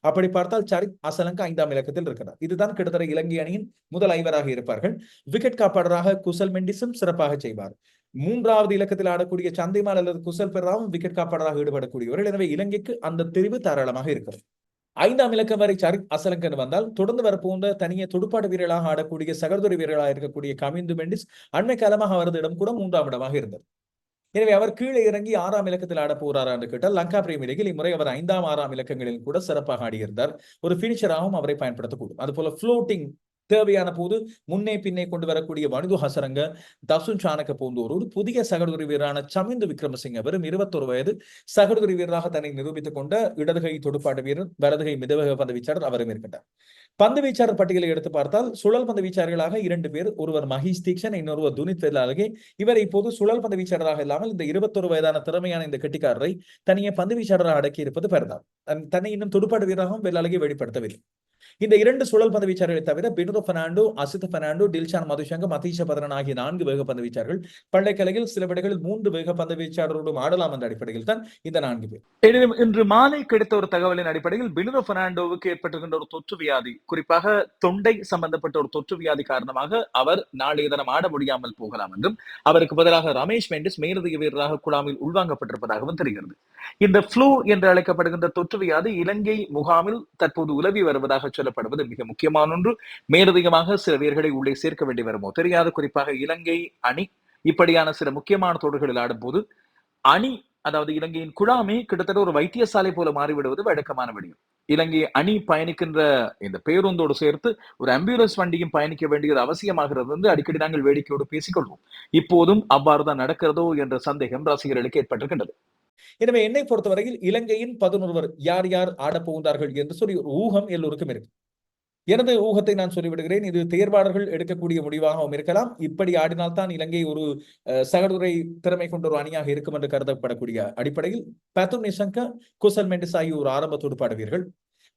S1: அப்படி பார்த்தால் சரித் அசலங்க ஐந்தாம் இலக்கத்தில் இருக்கிறார். இதுதான் கிட்டத்தட்ட இலங்கை அணியின் முதல் ஐவராக இருப்பார்கள். விக்கெட் காப்பாளராக குசல் மெண்டிஸும் சிறப்பாக செய்வார். மூன்றாவது இலக்கத்தில் ஆடக்கூடிய சந்திமால் அல்லது குசல் பெறாவும் விக்கெட் காப்பாளராக ஈடுபடக்கூடியவர்கள். எனவே இலங்கைக்கு அந்த தெரிவு தாராளமாக இருக்கிறது. ஐந்தாம் இலக்கம் வரை சரித் அசலங்கன் வந்தால் தொடர்ந்து வரப்போன்ற தனியே துடுப்பாட்டு வீரர்களாக ஆடக்கூடிய சகோதரி வீரர்களாக இருக்கக்கூடிய கமிந்து மெண்டிஸ் அண்மை காலமாக அவரது இடம் கூட மூன்றாம் இடமாக இருந்தது. எனவே அவர் கீழே இறங்கி ஆறாம் இலக்கத்தில் ஆட போறாரா என்று கேட்டால் லங்கா பிரீமியர் லீகில் இம்முறை அவர் ஐந்தாம் ஆறாம் இலக்கங்களில் கூட சிறப்பாக ஆடியிருந்தார். ஒரு பினிஷராகவும் அவரை பயன்படுத்தக்கூடும். அதுபோல ஃப்ளோட்டிங் தேவையான போது முன்னே பின்னே கொண்டு வரக்கூடிய வனிது ஹசரங்க தசுன் சாணக்க போன்றோர் ஒரு புதிய சகடுகுரி வீரரான சமிந்து விக்ரமசிங்க வெறும் இருபத்தொரு வயது சகடுகுரி வீரராக தன்னை நிரூபித்துக் கொண்ட இடதுகை துடுப்பாட்டு வீரர் வலதுகை மிதவக பந்து வீச்சாளர் அவரும் இருக்கின்றார். பந்து வீச்சாளர் பட்டியலை எடுத்து பார்த்தால் சுழல் பந்து வீச்சாளர்களாக இரண்டு பேர் ஒருவர் மஹீஷ் தீக்ஷன் இன்னொருவர் துனித் வெல்லாலகே இவர் இப்போது சுழல் பந்து வீச்சாளராக இல்லாமல் இந்த இருபத்தொரு வயதான திறமையான இந்த கெட்டிக்காரரை தனியே பந்து வீச்சாளராக அடக்கி இருப்பது பெறலாம் தன்னை இன்னும் துடுப்பாட்டு வீரராகவும் வெல்லாலகே வெளிப்படுத்தவில்லை. இந்த இரண்டு சுழல் பந்து வீச்சாளர்களை தவிர பினுதோ பெர்னாண்டோ அசித் பெர்னாண்டோ டில்ஷான் மதுஷங்க மதீஷ பதரன் ஆகிய நான்கு வேக பந்து வீச்சாளர்கள். பள்ளைக்கலையில் சில விடைகளில் மூன்று வேக பந்து வீச்சாளரோடும் ஆடலாம் என்ற அடிப்படையில் தான் இந்த நான்கு பேர்.
S2: எனினும் இன்று மாலை கிடைத்த ஒரு தகவலின் அடிப்படையில் பினுதோ பெர்னாண்டோவுக்கு ஏற்பட்டிருக்கின்ற ஒரு தொற்று வியாதி குறிப்பாக தொண்டை சம்பந்தப்பட்ட ஒரு தொற்று வியாதி காரணமாக அவர் நாளைய தினம் ஆட முடியாமல் போகலாம் என்றும் அவருக்கு பதிலாக ரமேஷ் மெண்டிஸ் மேலதிக வீரராக குழாமில் உள்வாங்கப்பட்டிருப்பதாகவும் தெரிகிறது. இந்த ஃப்ளூ என்று அழைக்கப்படுகின்ற தொற்று வியாதி இலங்கை முகாமில் தற்போது உலவி வருவதாக சொல்ல சொல்லப்படுவது மிக முக்கியமான ஒன்று. மேலதிகமாக சில வீரர்களை உள்ளே சேர்க்க வேண்டி வருமோ? தெரியாது குறிப்பாக இலங்கை அணி இப்படியான சில முக்கியமான தொடர்களில் ஆடும்போது அணி அதாவது இலங்கையின் குழாமே கிட்டத்தட்ட ஒரு வைத்தியசாலை போல மாறிவிடுவது வழக்கமான விடயம். இலங்கை அணி பயணிக்கின்ற இந்த பேருந்தோடு சேர்த்து ஒரு ஆம்புலன்ஸ் வண்டியும் பயணிக்க வேண்டியது அவசியமாகிறது வந்து அடிக்கடி நாங்கள் வேடிக்கையோடு பேசிக்கொள்வோம். இப்போதும் அவ்வாறுதான் நடக்கிறதோ என்ற சந்தேகம் ரசிகர்களுக்கு ஏற்பட்டிருக்கின்றது.
S1: எனவே என்னை பொறுத்தவரையில் இலங்கையின் பதினொருவர் யார் யார் ஆடப் போகின்றார்கள் என்று சொல்லி ஒரு ஊகம் எல்லோருக்கும் இருக்கு. எனது ஊகத்தை நான் சொல்லிவிடுகிறேன். இது தேர்வாளர்கள் எடுக்கக்கூடிய முடிவாகவும் இருக்கலாம். இப்படி ஆடினால்தான் இலங்கை ஒரு சகடுரை திறமை கொண்ட ஒரு அணியாக இருக்கும் என்று கருதப்படக்கூடிய அடிப்படையில் பத்து நிசங்க குசல் மெண்டிஸ் ஆகிய ஒரு ஆரம்ப பாடுவீர்கள்.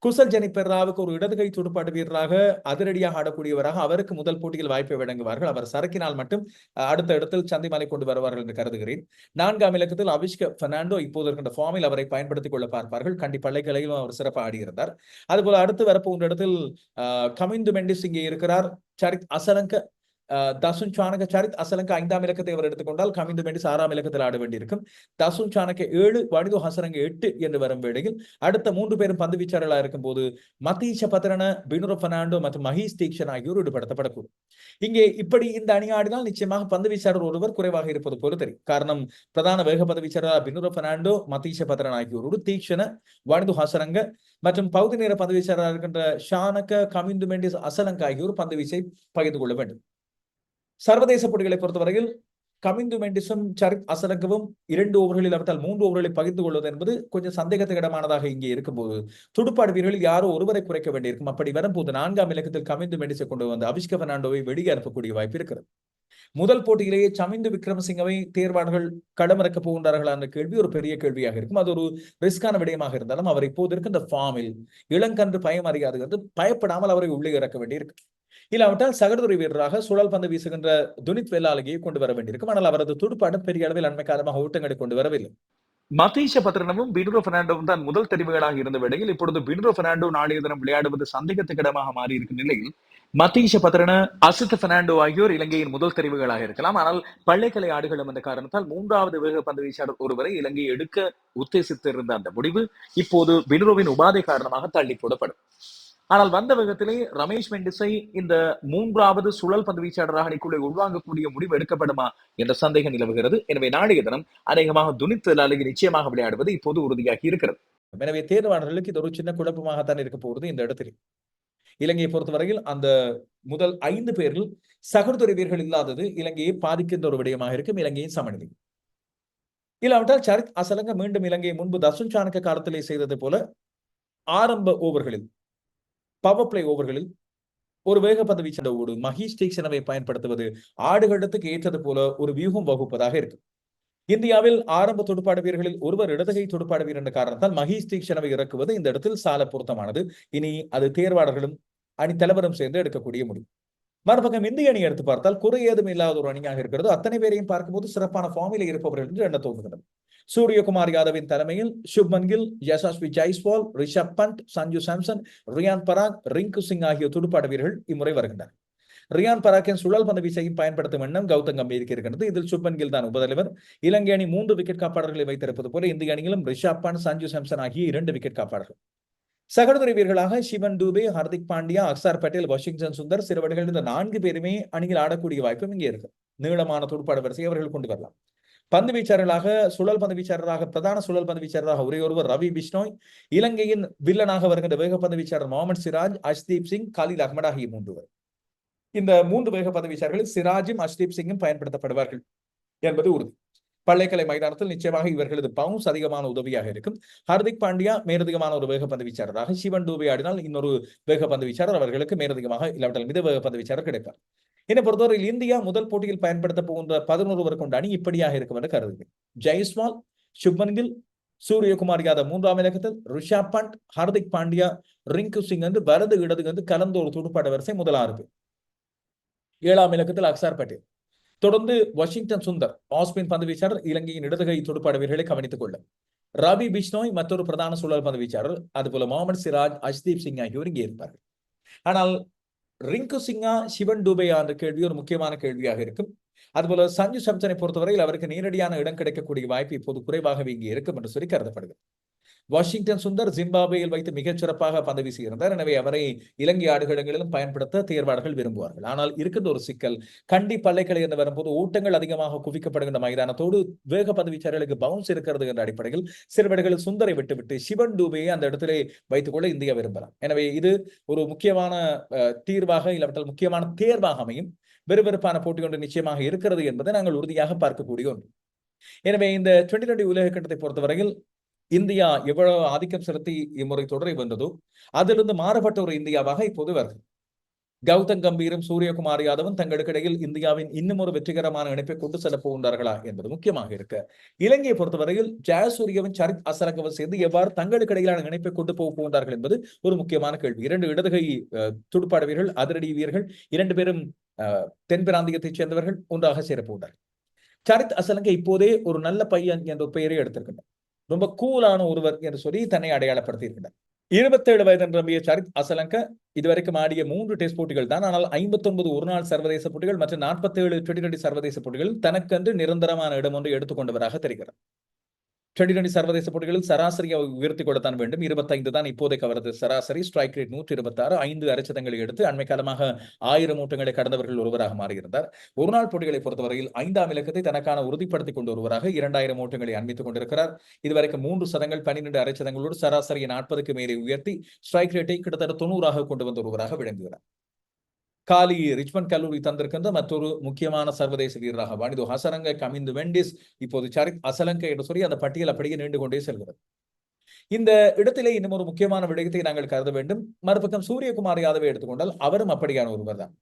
S1: குசல் ஜெனிபெர்ராவுக்கு ஒரு இடதுகை துடுப்பாட்டு வீரராக அதிரடியாக ஆடக்கூடியவராக அவருக்கு முதல் போட்டியில் வாய்ப்பை வழங்குவார்கள். அவர் சரக்கினால் மட்டும் அடுத்த இடத்தில் சந்திமலை கொண்டு வருவார்கள் என்று கருதுகிறேன். நான்காம் இலக்கத்தில் அவிஷ்க பெர்னாண்டோ இப்போது இருக்கின்ற ஃபார்மில் அவரை பயன்படுத்திக் கொள்ள பார்ப்பார்கள். கண்டி பள்ளைக்கலையிலும் அவர் சிறப்பாக ஆடியிருந்தார். அதுபோல அடுத்து வரப்போன்ற இடத்தில் கமிந்து மெண்டிஸ் இங்கே இருக்கிறார். சரித் அசலங்க தசுன் சாணக சரித் அசலங்க ஐந்தாம் இலக்கத்தை அவர் எடுத்துக்கொண்டால் கமிந்து வேண்டி ஆறாம் இலக்கத்தில் ஆட வேண்டியிருக்கும். தசுன் சாணக்க ஏழு வடிது ஹசரங்க எட்டு என்று வரும் வேளையில் அடுத்த மூன்று பேரும் பந்து வீச்சாளர்களாக இருக்கும் போது மத்தீஷ பத்திரன பினுரோ பெர்னாண்டோ மற்றும் மஹீஷ் தீக்ஷன் ஆகியோர் ஈடுபடுத்தப்படக்கூடும் இங்கே இப்படி இந்த அணி ஆடினால் நிச்சயமாக பந்து வீச்சாளர் ஒருவர் குறைவாக இருப்பது போல தெரியும். காரணம் பிரதான வேக பந்து வீச்சாளர் பினுரோ பெர்னாண்டோ மத்தீஷ பத்திரன் ஆகியோரோடு தீக்ஷண வனிது ஹசரங்க மற்றும் பகுதி நேர பந்து வீச்சாளராக இருக்கின்ற ஷானக்க கமிந்து மெண்டிஸ் அசலங்க ஆகியோர் பந்து வீச்சை பகிர்ந்து கொள்ள வேண்டும். சர்வதேச போட்டிகளை பொறுத்தவரையில் கமிந்து மெண்டிஸும் சரித் அசலங்கவும் இரண்டு ஓவர்களில் அவற்றால் மூன்று ஓவர்களை பகிர்ந்து கொள்வது என்பது கொஞ்சம் சந்தேகத்துக்கு இடமானதாக இங்கே இருக்கும்போது துடுப்பாடு வீரர்களில் யாரோ ஒருவரை குறைக்க வேண்டியிருக்கும். அப்படி வரும்போது நான்காம் இலக்கத்தில் கமிந்து மெண்டிஸை கொண்டு வந்து அபிஷ்க பெர்னாண்டோவை வெளியே அனுப்பக்கூடிய வாய்ப்பு இருக்கிறது. முதல் போட்டியிலேயே சமிந்து விக்ரமசிங்கவை தேர்வாளர்கள் களமிறக்க போகின்றார்களா என்ற கேள்வி ஒரு பெரிய கேள்வியாக இருக்கும். அது ஒரு ரிஸ்கான விடயமாக இருந்தாலும் அவர் இப்போது இருக்கின்ற ஃபார்மில் இளங்கன்று பயம் அறியாது பயப்படாமல் அவரை உள்ளே இறக்க வேண்டியிருக்கு இல்லாவிட்டால் சகடுதுறை வீரராக சுழல் பந்து வீசுகின்ற துனித் வெள்ளாலகியை கொண்டு வர வேண்டியிருக்கும். ஆனால் அவரது துடுப்பாட்டம் பெரிய அளவில் அண்மை காலமாக ஊட்டங்களை கொண்டு வரவில்லை.
S2: மதீஷ பத்ரனமும் பினுரோ பெர்னாண்டோவும் தான் முதல் தெரிவுகளாக இருந்த வேளையில் இப்பொழுது பினுரோ பெர்னாண்டோ நாளைய தினம் விளையாடுவது சந்தேகத்துக்கிடமாக மாறி இருக்கும் நிலையில் மதீஷ பத்திரன அசித் பெர்னாண்டோ ஆகியோர் இலங்கையின் முதல் தெரிவுகளாக இருக்கலாம். ஆனால் பள்ளைக்கலை ஆடுகளும் என்ற காரணத்தால் மூன்றாவது வேக பந்து வீச்சாளர் ஒருவரை இலங்கை எடுக்க உத்தேசித்திருந்த அந்த முடிவு இப்போது பினுரோவின் உபாதை காரணமாக தள்ளி போடப்படும். ஆனால் வந்த வேகத்திலே ரமேஷ் மெண்டிஸை இந்த மூன்றாவது சுழல் பந்து வீச்சாளராக அணிக்குள்ளே உள்வாங்கக்கூடிய முடிவு எடுக்கப்படுமா என்ற சந்தேகம் நிலவுகிறது. எனவே நாளைய தினம் அநேகமாக துனித் அலகி நிச்சயமாக விளையாடுவது இப்போது உறுதியாகி இருக்கிறது.
S1: எனவே தேர்வாளர்களுக்கு இது ஒரு சின்ன குழப்பமாகத்தான் இருக்க போகிறது இந்த இடத்தில். இலங்கையை பொறுத்தவரையில் அந்த முதல் ஐந்து பேரில் சகோதர வீரர்கள் இல்லாதது இலங்கையை பாதிக்கின்ற ஒரு விடயமாக இருக்கும். இலங்கையின் சமநிலை. இல்லாவிட்டால் சரித் அசலங்க மீண்டும் இலங்கையை முன்பு தசுன் சாணக்க காலத்திலே செய்தது போல ஆரம்ப ஓவர்களில் பவர் பிளே ஓவர்களில் ஒரு வேகப்பந்து வீச்சோடு மஹீஷ் தீக்ஷணவை பயன்படுத்துவது ஆடுகளத்துக்கு ஏற்றது போல ஒரு வியூகம் வகுப்பதாக இருக்கு. இந்தியாவில் ஆரம்ப துடுப்பாடு வீரர்களில் ஒருவர் இடதுகை துடுப்பாடு வீரர் என்ற காரணத்தால் மஹீஷ் தீக்ஷணவை இறக்குவது இந்த இடத்தில் சால பொருத்தமானது. இனி அது தேர்வாளர்களும் அணி தலைவரும் சேர்ந்து எடுக்கக்கூடிய முடியும் மறுபக்கம் இந்திய அணி எடுத்து பார்த்தால் குறை ஏதும் இல்லாத ஒரு அணியாக இருக்கிறது. அத்தனை பேரையும் பார்க்கும்போது சிறப்பான ஃபார்மில் இருப்பவர்கள் என்று எண்ண தோன்றுகிறது. சூரியகுமார் யாதவின் தலைமையில் சுப்மன் கில் யசஸ்வி ஜெய்ஸ்வால் ரிஷப் பண்ட் சஞ்சு சாம்சன் ரியான் பராக் ரிங்கு சிங் ஆகிய துடுப்பாட்ட வீரர்கள் இம்முறை வருகின்றனர். ரியான் பராக்கின் சுழல் பந்து வீச்சையும் பயன்படுத்தும் எண்ணம் கௌதம் கம்பீருக்கு இருக்கிறது. இதில் சுப்மன் கில் தான் உபதலைவர் இலங்கை அணி மூன்று விக்கெட் காப்பாளர்களை வைத்திருப்பது போல இந்திய அணியிலும் ரிஷப் பண்ட் சஞ்சு சாம்சன் ஆகிய இரண்டு விக்கெட் காப்பாளர்கள். சகோதரி வீரர்களாக சிவன் டூபே ஹர்திக் பாண்டியா அக்சார் பட்டேல் வாஷிங்டன் சுந்தர் சிறுவர்கள் இந்த நான்கு பேருமே அணியில் ஆடக்கூடிய வாய்ப்பும் இங்கே இருக்கு. நீளமான துடுப்பாட வரிசை அவர்கள் கொண்டு வரலாம். பந்து வீச்சாளர்களாக சுழல் பந்து வீச்சாளராக பிரதான சுழல் பந்து வீச்சாளராக ஒரே ஒருவர் ரவி பிஷ்ணோய் இலங்கையின் வில்லனாக வருகின்ற வேகப்பந்து வீச்சாளர் முகமது சிராஜ் அஷ்தீப் சிங் காலில் அகமட் ஆகிய மூன்றுவர் இந்த மூன்று வேகப்பந்து வீச்சாளர்கள் சிராஜும் அஷ்தீப் சிங்கும் பயன்படுத்தப்படுவார்கள் என்பது உறுதி. பள்ளைக்கலை மைதானத்தில் நிச்சயமாக இவர்களது பவுன்ஸ் அதிகமான உதவியாக இருக்கும். ஹர்திக் பாண்டியா மேலதிகமான ஒரு வேகப்பந்து வீச்சாளராக சிவன் டூபே ஆடினால் இன்னொரு வேகப்பந்து வீச்சாளர் அவர்களுக்கு மேலதிகமாக இல்லாவிட்டால் மித வேகப்பந்து வீச்சாளர் கிடைப்பார். என்னை பொறுத்தவரையில் இந்தியா முதல் போட்டியில் பயன்படுத்த போகின்ற பதினோருவர் கொண்ட அணி இப்படியாக இருக்கும் என்று கருதுகிறேன். ஜெய்ஸ்வால் சுப்மன் கில் சூரியகுமார் யாதவ் மூன்றாம் இலக்கத்தில் ரிஷாப் பண்ட் ஹர்திக் பாண்டியா ரிங்கு சிங் வந்து வலது இடது வந்து கலந்து ஒரு துடுப்பாட்ட வரிசை முதல் இருக்கு ஏழாம் இலக்கத்தில் அக்சார் பட்டேல். தொடர்ந்து வாஷிங்டன் சுந்தர் ஆஸ்பின் பந்து வீச்சாளர் இலங்கையின் இடதுகை துடுப்பாட வீரர்களை கவனித்துக் கொள்ள. ரவி பிஷ்னோய் மற்றொரு பிரதான சூழல் பந்து வீச்சாளர் அதுபோல முகமது சிராஜ் அஷ்தீப் சிங் ஆகியோர் இங்கே இருப்பார்கள். ஆனால் ரிங்கு சிங்கா சிவன் டூபேயா என்ற கேள்வி ஒரு முக்கியமான கேள்வியாக இருக்கும். அதுபோல சஞ்சு சம்சனை பொறுத்தவரையில் அவருக்கு நேரடியான இடம் கிடைக்கக்கூடிய வாய்ப்பு இப்போது குறைவாகவே இங்கே இருக்கும் என்று சொல்லி கருதப்படுகிறது. வாஷிங்டன் சுந்தர் ஜிம்பாபேயில் வைத்து மிகச்சிறப்பாக பந்து வீசியிருந்தார் எனவே அவரை இலங்கை ஆடுகளங்களிலும் பயன்படுத்த தேர்வாளர்கள் விரும்புவார்கள். ஆனால் இருக்கின்ற ஒரு சிக்கல் கண்டி பல்லைக்கலை என்று வரும்போது ஓட்டங்கள் அதிகமாக குவிக்கப்படுகின்ற மைதானத்தோடு வேக பந்து வீச்சாளர்களுக்கு பவுன்ஸ் இருக்கிறது என்ற அடிப்படையில் சிறுவடைகள் சுந்தரை விட்டுவிட்டு சிவன் டூபையை அந்த இடத்திலே வைத்துக் கொள்ள இந்தியா விரும்பலாம். எனவே இது ஒரு முக்கியமான தீர்வாக இல்லாவிட்டால் முக்கியமான தேர்வாக அமையும். வெறுவெறுப்பான போட்டி ஒன்று நிச்சயமாக இருக்கிறது என்பதை நாங்கள் உறுதியாக பார்க்கக்கூடிய ஒன்று எனவே இந்த டுவெண்டி டுவெண்டி உலக கட்டத்தை பொறுத்தவரையில் இந்தியா எவ்வளவு ஆதிக்கம் செலுத்தி இம்முறை தொடரை வென்றதோ அதிலிருந்து மாறுபட்ட ஒரு இந்தியாவாக இப்போது வருகிறது கௌதம் கம்பீரும் சூரியகுமார் யாதவும் தங்களுக்கிடையில் இந்தியாவின் இன்னும் ஒரு வெற்றிகரமான இணைப்பை கொண்டு செல்ல போகின்றார்களா என்பது முக்கியமாக இருக்கு. இலங்கையை பொறுத்தவரையில் ஜெயசூரியவும் சரித் அசரங்கவும் சேர்ந்து எவ்வாறு தங்களுக்கு இடையிலான இணைப்பை கொண்டு போக போகின்றார்கள் என்பது ஒரு முக்கியமான கேள்வி. இரண்டு இடதுகை துடுப்பாட வீரர்கள் அதிரடி வீரர்கள் இரண்டு பேரும் தென் பிராந்தியத்தைச் சேர்ந்தவர்கள் ஒன்றாக சேரப்போகிறார்கள் சரித் அசலங்க இப்போதே ஒரு நல்ல பையன் என்ற பெயரை எடுத்திருக்கின்றனர். ரொம்ப கூலான ஒருவர் என்று சொல்லி தன்னை அடையாளப்படுத்தி இருக்கின்றார் இருபத்தேழு வயது நிரம்பிய சரித் அசலங்க இதுவரைக்கும் ஆடிய மூன்று டெஸ்ட் போட்டிகள் தான். ஆனால் ஐம்பத்தி ஒன்பது ஒருநாள் சர்வதேச போட்டிகள் மற்றும் நாற்பத்தி ஏழு டுவெண்டி டுவெண்டி சர்வதேச போட்டிகள் தனக்கென்று நிரந்தரமான இடம் ஒன்று எடுத்துக்கொண்டவராக தெரிகிறார். டுவெண்டி டுவெண்டி சர்வதேச போட்டிகளில் சராசரியை உயர்த்தி கொடுத்தான் வேண்டும். இருபத்தைந்து தான் இப்போதைக்கு அவரது சராசரி. ஸ்ட்ரைக் ரேட் நூற்றி இருபத்தாறு ஐந்து அரைச்சதங்களை எடுத்து அண்மை காலமாக ஆயிரம் ஓட்டங்களை கடந்தவர்கள் ஒருவராக மாறியிருந்தார். ஒருநாள் போட்டிகளை பொறுத்தவரையில் ஐந்தாம் இலக்கத்தை தனக்கான உறுதிப்படுத்திக் கொண்டு ஒருவராக இரண்டாயிரம் ஓட்டங்களை அண்மித்துக் கொண்டிருக்கிறார். இதுவரைக்கும் மூன்று சதங்கள் பன்னிரண்டு அரைச்சதங்களோடு சராசரியை நாற்பதுக்கு மேலே உயர்த்தி ஸ்ட்ரைக் ரேட்டை கிட்டத்தட்ட தொண்ணூறாக கொண்டு வந்த ஒருவராக விளங்குகிறார். காலி ரிச்மண்ட் கல்லூரி தந்திருக்கின்ற மற்றொரு முக்கியமான சர்வதேச வீரராக வாணிது ஹசரங்க கமிந்து வெண்டிஸ் இப்போது சரித் அசலங்க என்று சொல்லி அந்த பட்டியல் அப்படியே நீண்டு கொண்டே செல்கிறது. இந்த இடத்திலே இன்னும் ஒரு முக்கியமான விடயத்தை நாங்கள் கருத வேண்டும். மறுபக்கம் சூரியகுமார் யாதவை எடுத்துக்கொண்டால் அவரும் அப்படியான ஒருவர் தான்.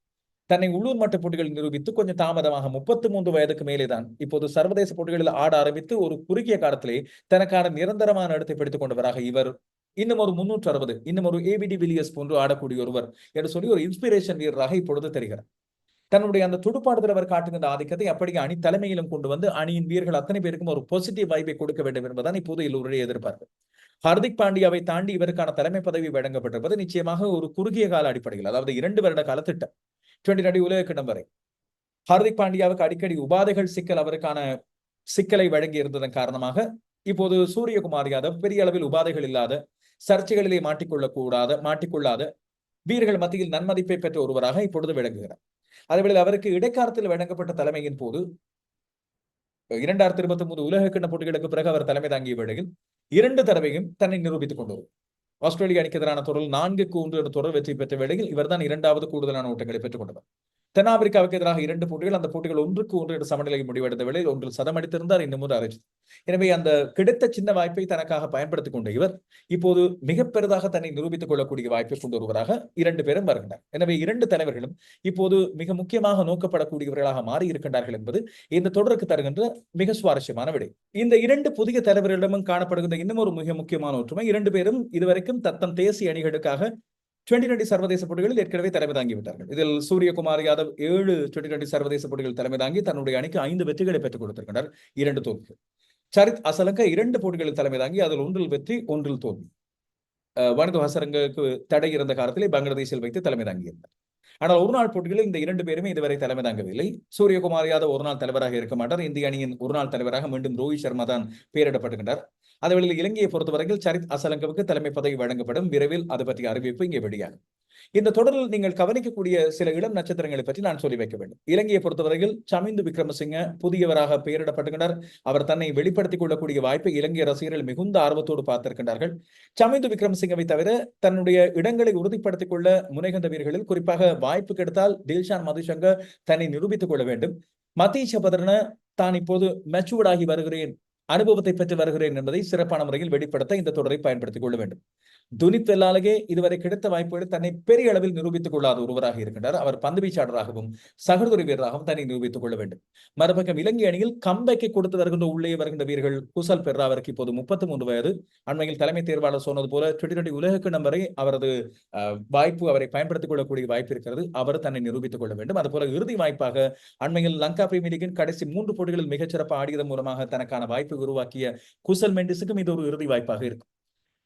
S1: தன்னை உள்ளூர் மட்ட போட்டிகளில் நிரூபித்து கொஞ்சம் தாமதமாக முப்பத்தி மூன்று வயதுக்கு மேலே தான் இப்போது சர்வதேச போட்டிகளில் ஆட ஆரம்பித்து ஒரு குறுகிய காலத்திலே தனக்கான நிரந்தரமான இடத்தை பிடித்துக் கொண்டவராக இவர் இன்னும் ஒரு முன்னூற்று அறுபது இன்னும் ஒரு ஏபிடி வில்லியர்ஸ் போன்று ஆடக்கூடிய ஒருவர் என்று சொல்லி ஒரு இன்ஸ்பிரேஷன் வீரராக இப்பொழுது தெரிகிறார். தன்னுடைய அந்த துடுப்பாடுதல் அவர் காட்டுகின்ற ஆதிக்கத்தை அப்படியே அணி தலைமையிலும் கொண்டு வந்து அணியின் வீரர்கள் அத்தனை பேருக்கும் ஒரு பாசிட்டிவ் வைப்பை கொடுக்க வேண்டும் என்பதுதான் இப்போது எல்லோருடைய எதிர்பார்ப்பு. ஹர்திக் பாண்டியாவை தாண்டி இவருக்கான தலைமை பதவி வழங்கப்பட்டிருப்பது நிச்சயமாக ஒரு குறுகிய கால அடிப்படையில் அதாவது இரண்டு வருட கால திட்டம் டுவெண்டி டுவெண்டி உலக கிடம் வரை. ஹார்திக் பாண்டியாவுக்கு அடிக்கடி உபாதைகள் சிக்கல் அவருக்கான சிக்கலை வழங்கி இருந்ததன் காரணமாக இப்போது சூரியகுமார் யாதவ் பெரிய அளவில் உபாதைகள் இல்லாத சர்ச்சைகளிலே மாட்டிக்கொள்ளக் கூடாத மாட்டிக்கொள்ளாத வீரர்கள் மத்தியில் நன்மதிப்பை பெற்ற ஒருவராக இப்பொழுது விளங்குகிறார். அதேவேளை அவருக்கு இடைக்காலத்தில் வழங்கப்பட்ட தலைமையின் போது இரண்டாயிரத்தி இருபத்தி மூன்று உலக கிண்ண போட்டிகளுக்கு பிறகு அவர் தலைமை தாங்கிய வேளையில் இரண்டு தடவையும் தன்னை நிரூபித்துக் கொண்டவர் ஆஸ்திரேலிய அணிக்கு எதிரான தொடரில் நான்குக்கு ஒன்று தொடர் வெற்றி பெற்ற வேளையில் இவர்தான் இரண்டாவது கூடுதலான ஓட்டங்களை பெற்றுக் கொண்டவர். தென்னாப்பிரிக்காவுக்கு எதிராக இரண்டு போட்டிகள் அந்த போட்டிகள் ஒன்றுக்கு ஒன்று என்ற சமநிலையில் முடிவெடுத்த வேளையில் ஒன்றில் சதமடித்திருந்தார் இன்னும் ஒரு அரைச்சு எனவே அந்த கிடைத்த சின்ன வாய்ப்பை தனக்காக பயன்படுத்திக் கொண்ட இவர் இப்போது மிக பெரிதாக தன்னை நிரூபித்துக் கொள்ளக்கூடிய வாய்ப்பை கொண்டு வருவதாக இரண்டு பேரும் வருகின்றனர். எனவே இரண்டு தலைவர்களும் இப்போது மிக முக்கியமாக நோக்கப்படக்கூடியவர்களாக மாறி இருக்கின்றார்கள் என்பது இந்த தொடருக்கு தருகின்ற மிக சுவாரஸ்யமான விடை. இந்த இரண்டு புதிய தலைவர்களிடமும் காணப்படுகின்ற இன்னும் ஒரு மிக முக்கியமான ஒற்றுமை இரண்டு பேரும் இதுவரைக்கும் தத்தம் தேசிய அணிகளுக்காக டுவெண்டி டுவெண்டி சர்வதேச போட்டிகளில் ஏற்கனவே தலைமை தாங்கி விட்டார்கள் இதில் சூரியகுமார் யாதவ் ஏழு டுவெண்டி டுவெண்டி சர்வதேச போட்டிகள் தலைமை தாங்கி தன்னுடைய அணிக்கு ஐந்து வெற்றிகளை பெற்றுக் கொடுத்திருக்கிறார். இரண்டு தோல்விகள். சரித் அசலங்க இரண்டு போட்டிகளில் தலைமை தாங்கி அதில் ஒன்றில் வெற்றி ஒன்றில் தோல்வி. வனித ஹசரங்குக்கு தடை இருந்த காலத்திலே பங்களாதேஷில் வைத்து தலைமை தாங்கியிருந்தார். ஆனால் ஒரு நாள் போட்டிகளில் இந்த இரண்டு பேருமே இதுவரை தலைமை தாங்கவில்லை. சூரியகுமார் யாதவ் ஒரு நாள் தலைவராக இருக்க மாட்டார். இந்திய அணியின் ஒரு நாள் தலைவராக மீண்டும் ரோஹித் சர்மா தான் பெயரிடப்படுகின்றார் அதேவேளையில் இலங்கையை பொறுத்தவரையில் சரித் அசலங்கவுக்கு தலைமை பதவி வழங்கப்படும். விரைவில் அது பற்றிய அறிவிப்பு இங்கே வெளியாகும். இந்த தொடரில் நீங்கள் கவனிக்கக்கூடிய சில இளம் நட்சத்திரங்களை பற்றி நான் சொல்லி வைக்க வேண்டும். இலங்கையை பொறுத்தவரையில் சமிந்து விக்ரமசிங்க புதியவராக பெயரிடப்பட்டுகிறார் அவர் தன்னை வெளிப்படுத்திக் கொள்ளக்கூடிய வாய்ப்பை இலங்கை ரசிகர்கள் மிகுந்த ஆர்வத்தோடு பார்த்திருக்கின்றார்கள். சமிந்து விக்ரமசிங்கவை தவிர தன்னுடைய இடங்களை உறுதிப்படுத்திக் கொள்ள முனைகின்ற வீரர்களில் குறிப்பாக வாய்ப்பு கிடைத்தால் தில்ஷான் மதுசங்கர் தன்னை நிரூபித்துக் கொள்ள வேண்டும். மத்திய சபதரன தான் இப்போது மெச்சூர்டாகி வருகிறேன். அனுபவத்தை பெற்று வருகிறேன் என்பதை சிறப்பான முறையில் வெளிப்படுத்த இந்த தொடரை பயன்படுத்திக் கொள்ள வேண்டும். துனித் இதுவரை கிடைத்த வாய்ப்புகளை தன்னை பெரிய அளவில் நிரூபித்துக் கொள்ளாத ஒருவராக இருக்கின்றார். அவர் பந்து வீச்சாளராகவும் சகதுரை வீரராகவும் தன்னை நிரூபித்துக் கொள்ள வேண்டும். மறுபக்கம் இலங்கை அணியில் கம்பைக்கு கொடுத்து வருகின்ற உள்ளே வருகின்ற வீரர்கள் குசல் பெர்ரா அவருக்கு இப்போது முப்பத்தி மூன்று வயது. அண்மையில் தலைமை தேர்வாளர் சொன்னது போல டுவெண்டி டுவெண்டி உலகக்கிணம் வரை அவரது வாய்ப்பு அவரை பயன்படுத்திக் கொள்ளக்கூடிய வாய்ப்பு இருக்கிறது. அவர் தன்னை நிரூபித்துக் கொள்ள வேண்டும். அதுபோல இறுதி வாய்ப்பாக அண்மையில் லங்கா பிரீமியர் லீகின் கடைசி மூன்று போட்டிகளில் மிகச்சிறப்பாக ஆடியதன் மூலமாக தனக்கான வாய்ப்பு உருவாக்கிய குசல் மெண்டிஸுக்கும் இது ஒரு இறுதி வாய்ப்பாக இருக்கும்.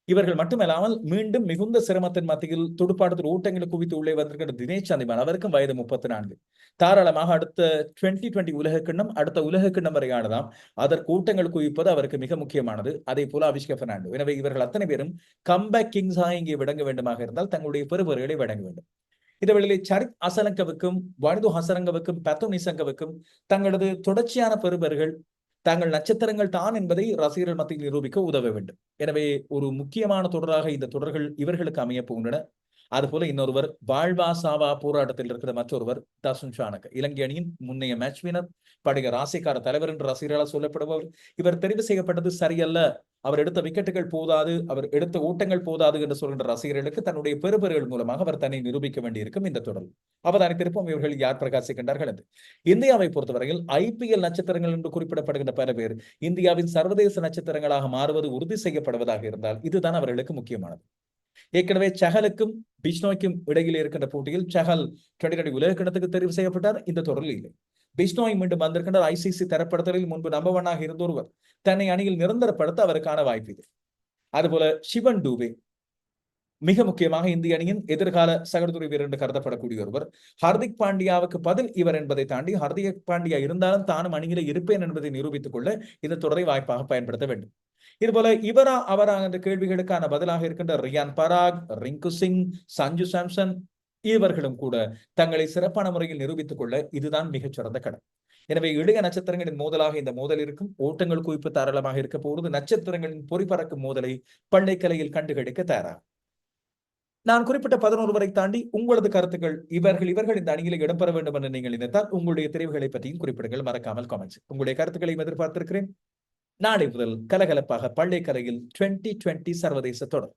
S1: இவர்கள் மட்டுமல்லாமல் மீண்டும் மிகுந்த சிரமத்தின் மத்தியில் துடுப்பாட்டத்தில் ஊட்டங்களை குவித்து உள்ளே வந்திருக்கிற தினேஷ் சந்திமான் அவருக்கும் வயது முப்பத்தி நான்கு தாராளமாக அடுத்த டுவெண்ட்டி டுவெண்ட்டி உலக கிண்ணம் அடுத்த உலக கிண்ணம் வரையானதாம். அதற்கு ஊட்டங்கள் குவிப்பது அவருக்கு மிக முக்கியமானது. அதே போல அபிஷ்க பெர்னாண்டோ. எனவே இவர்கள் அத்தனை பேரும் கம்பேக் கிங்ஸாக இங்கே விளங்க வேண்டுமாக இருந்தால் தங்களுடைய பெறுபவர்களை வழங்க வேண்டும். இந்த வேளையிலே சரித் அசலங்கவுக்கும் வனிது ஹசரங்கவுக்கும் பத்து நிசங்கவுக்கும் தங்களது தொடர்ச்சியான பெறுபர்கள் தாங்கள் நட்சத்திரங்கள் தான் என்பதை ரசிகர்கள் மத்தியில் நிரூபிக்க உதவ வேண்டும். எனவே ஒரு முக்கியமான தொடராக இந்த தொடர்கள் இவர்களுக்கு அமைய போகின்றன. அதுபோல இன்னொருவர் வாழ்வா சாவா போராட்டத்தில் இருக்கிற மற்றொருவர் தசுன் ஷானக் இலங்கை அணியின் முன்னைய மேட்ச் வீனர் படைய ராசிக்கார தலைவர் என்று ரசிகர்களால் சொல்லப்படுபவர். இவர் தெரிவு செய்யப்பட்டது சரியல்ல. அவர் எடுத்த விக்கெட்டுகள் போதாது அவர் எடுத்த ஓட்டங்கள் போதாது என்று சொல்கின்ற ரசிகர்களுக்கு தன்னுடைய பெறுபர்கள் மூலமாக அவர் தன்னை நிரூபிக்க வேண்டியிருக்கும் இந்த தொடர். அவதானித்திருப்போம் இவர்கள் யார் பிரகாசிக்கின்றார்கள் என்று. இந்தியாவை பொறுத்தவரையில் ஐபிஎல் நட்சத்திரங்கள் என்று குறிப்பிடப்படுகின்ற பல பேர் இந்தியாவின் சர்வதேச நட்சத்திரங்களாக மாறுவது உறுதி செய்யப்படுவதாக இருந்தால் இதுதான் அவர்களுக்கு முக்கியமானது. ஏற்கனவே சஹலுக்கும் பிஷ்னோய்க்கும் இடையில் இருக்கின்ற போட்டியில் சஹல் டுவெண்டி டுவெண்டி உலக கிணத்துக்கு தெரிவு செய்யப்பட்டார். இந்த தொடரில் இல்லை. பிஷ்னோய் மீண்டும் வந்திருக்கின்றார் ஐசிசி தரப்படுத்தலில் முன்பு நம்பவனாக இருந்த ஒருவர் தன்னை அணியில் நிரந்தரப்படுத்த அவருக்கான வாய்ப்பு இது. அதுபோல சிவன் டூபே மிக முக்கியமாக இந்திய அணியின் எதிர்கால சகடுதுறை வீரர் என்று கருதப்படக்கூடிய ஒருவர். ஹர்திக் பாண்டியாவுக்கு பதில் இவர் என்பதை தாண்டி ஹர்திக் பாண்டியா இருந்தாலும் தானும் அணியில இருப்பேன் என்பதை நிரூபித்துக் கொள்ள இந்த தொடரை வாய்ப்பாக பயன்படுத்த வேண்டும். இதுபோல இவரா அவரா என்ற கேள்விகளுக்கான பதிலாக இருக்கின்ற ரியான் பராக் ரிங்கு சிங் சஞ்சு சாம்சன் இவர்களும் கூட தங்களை சிறப்பான முறையில் நிரூபித்துக் கொள்ள இதுதான் மிகச்சிறந்த கடன். எனவே இளைய நட்சத்திரங்களின் மோதலாக இந்த மோதல் இருக்கும். ஓட்டங்கள் குவிப்பு தாராளமாக இருக்க போவது நட்சத்திரங்களின் பொறிபறக்கும் மோதலை பண்டைக்கலையில் கண்டுகளிக்க தயாராகும். நான் குறிப்பிட்ட பதினோரு வரை தாண்டி உங்களது கருத்துக்கள் இவர்கள் இவர்கள் இந்த அணியில் இடம்பெற வேண்டும் என்று நீங்கள் நினைத்தால் உங்களுடைய தெரிவுகளை பற்றியும் குறிப்பிடுங்கள். மறக்காமல் காமெண்ட்ஸ் உங்களுடைய கருத்துக்களையும் எதிர்பார்த்திருக்கிறேன். நாளை முதல் கலகலப்பாக பள்ளிக்கரையில் டுவெண்ட்டி டுவெண்ட்டி சர்வதேச தொடர்.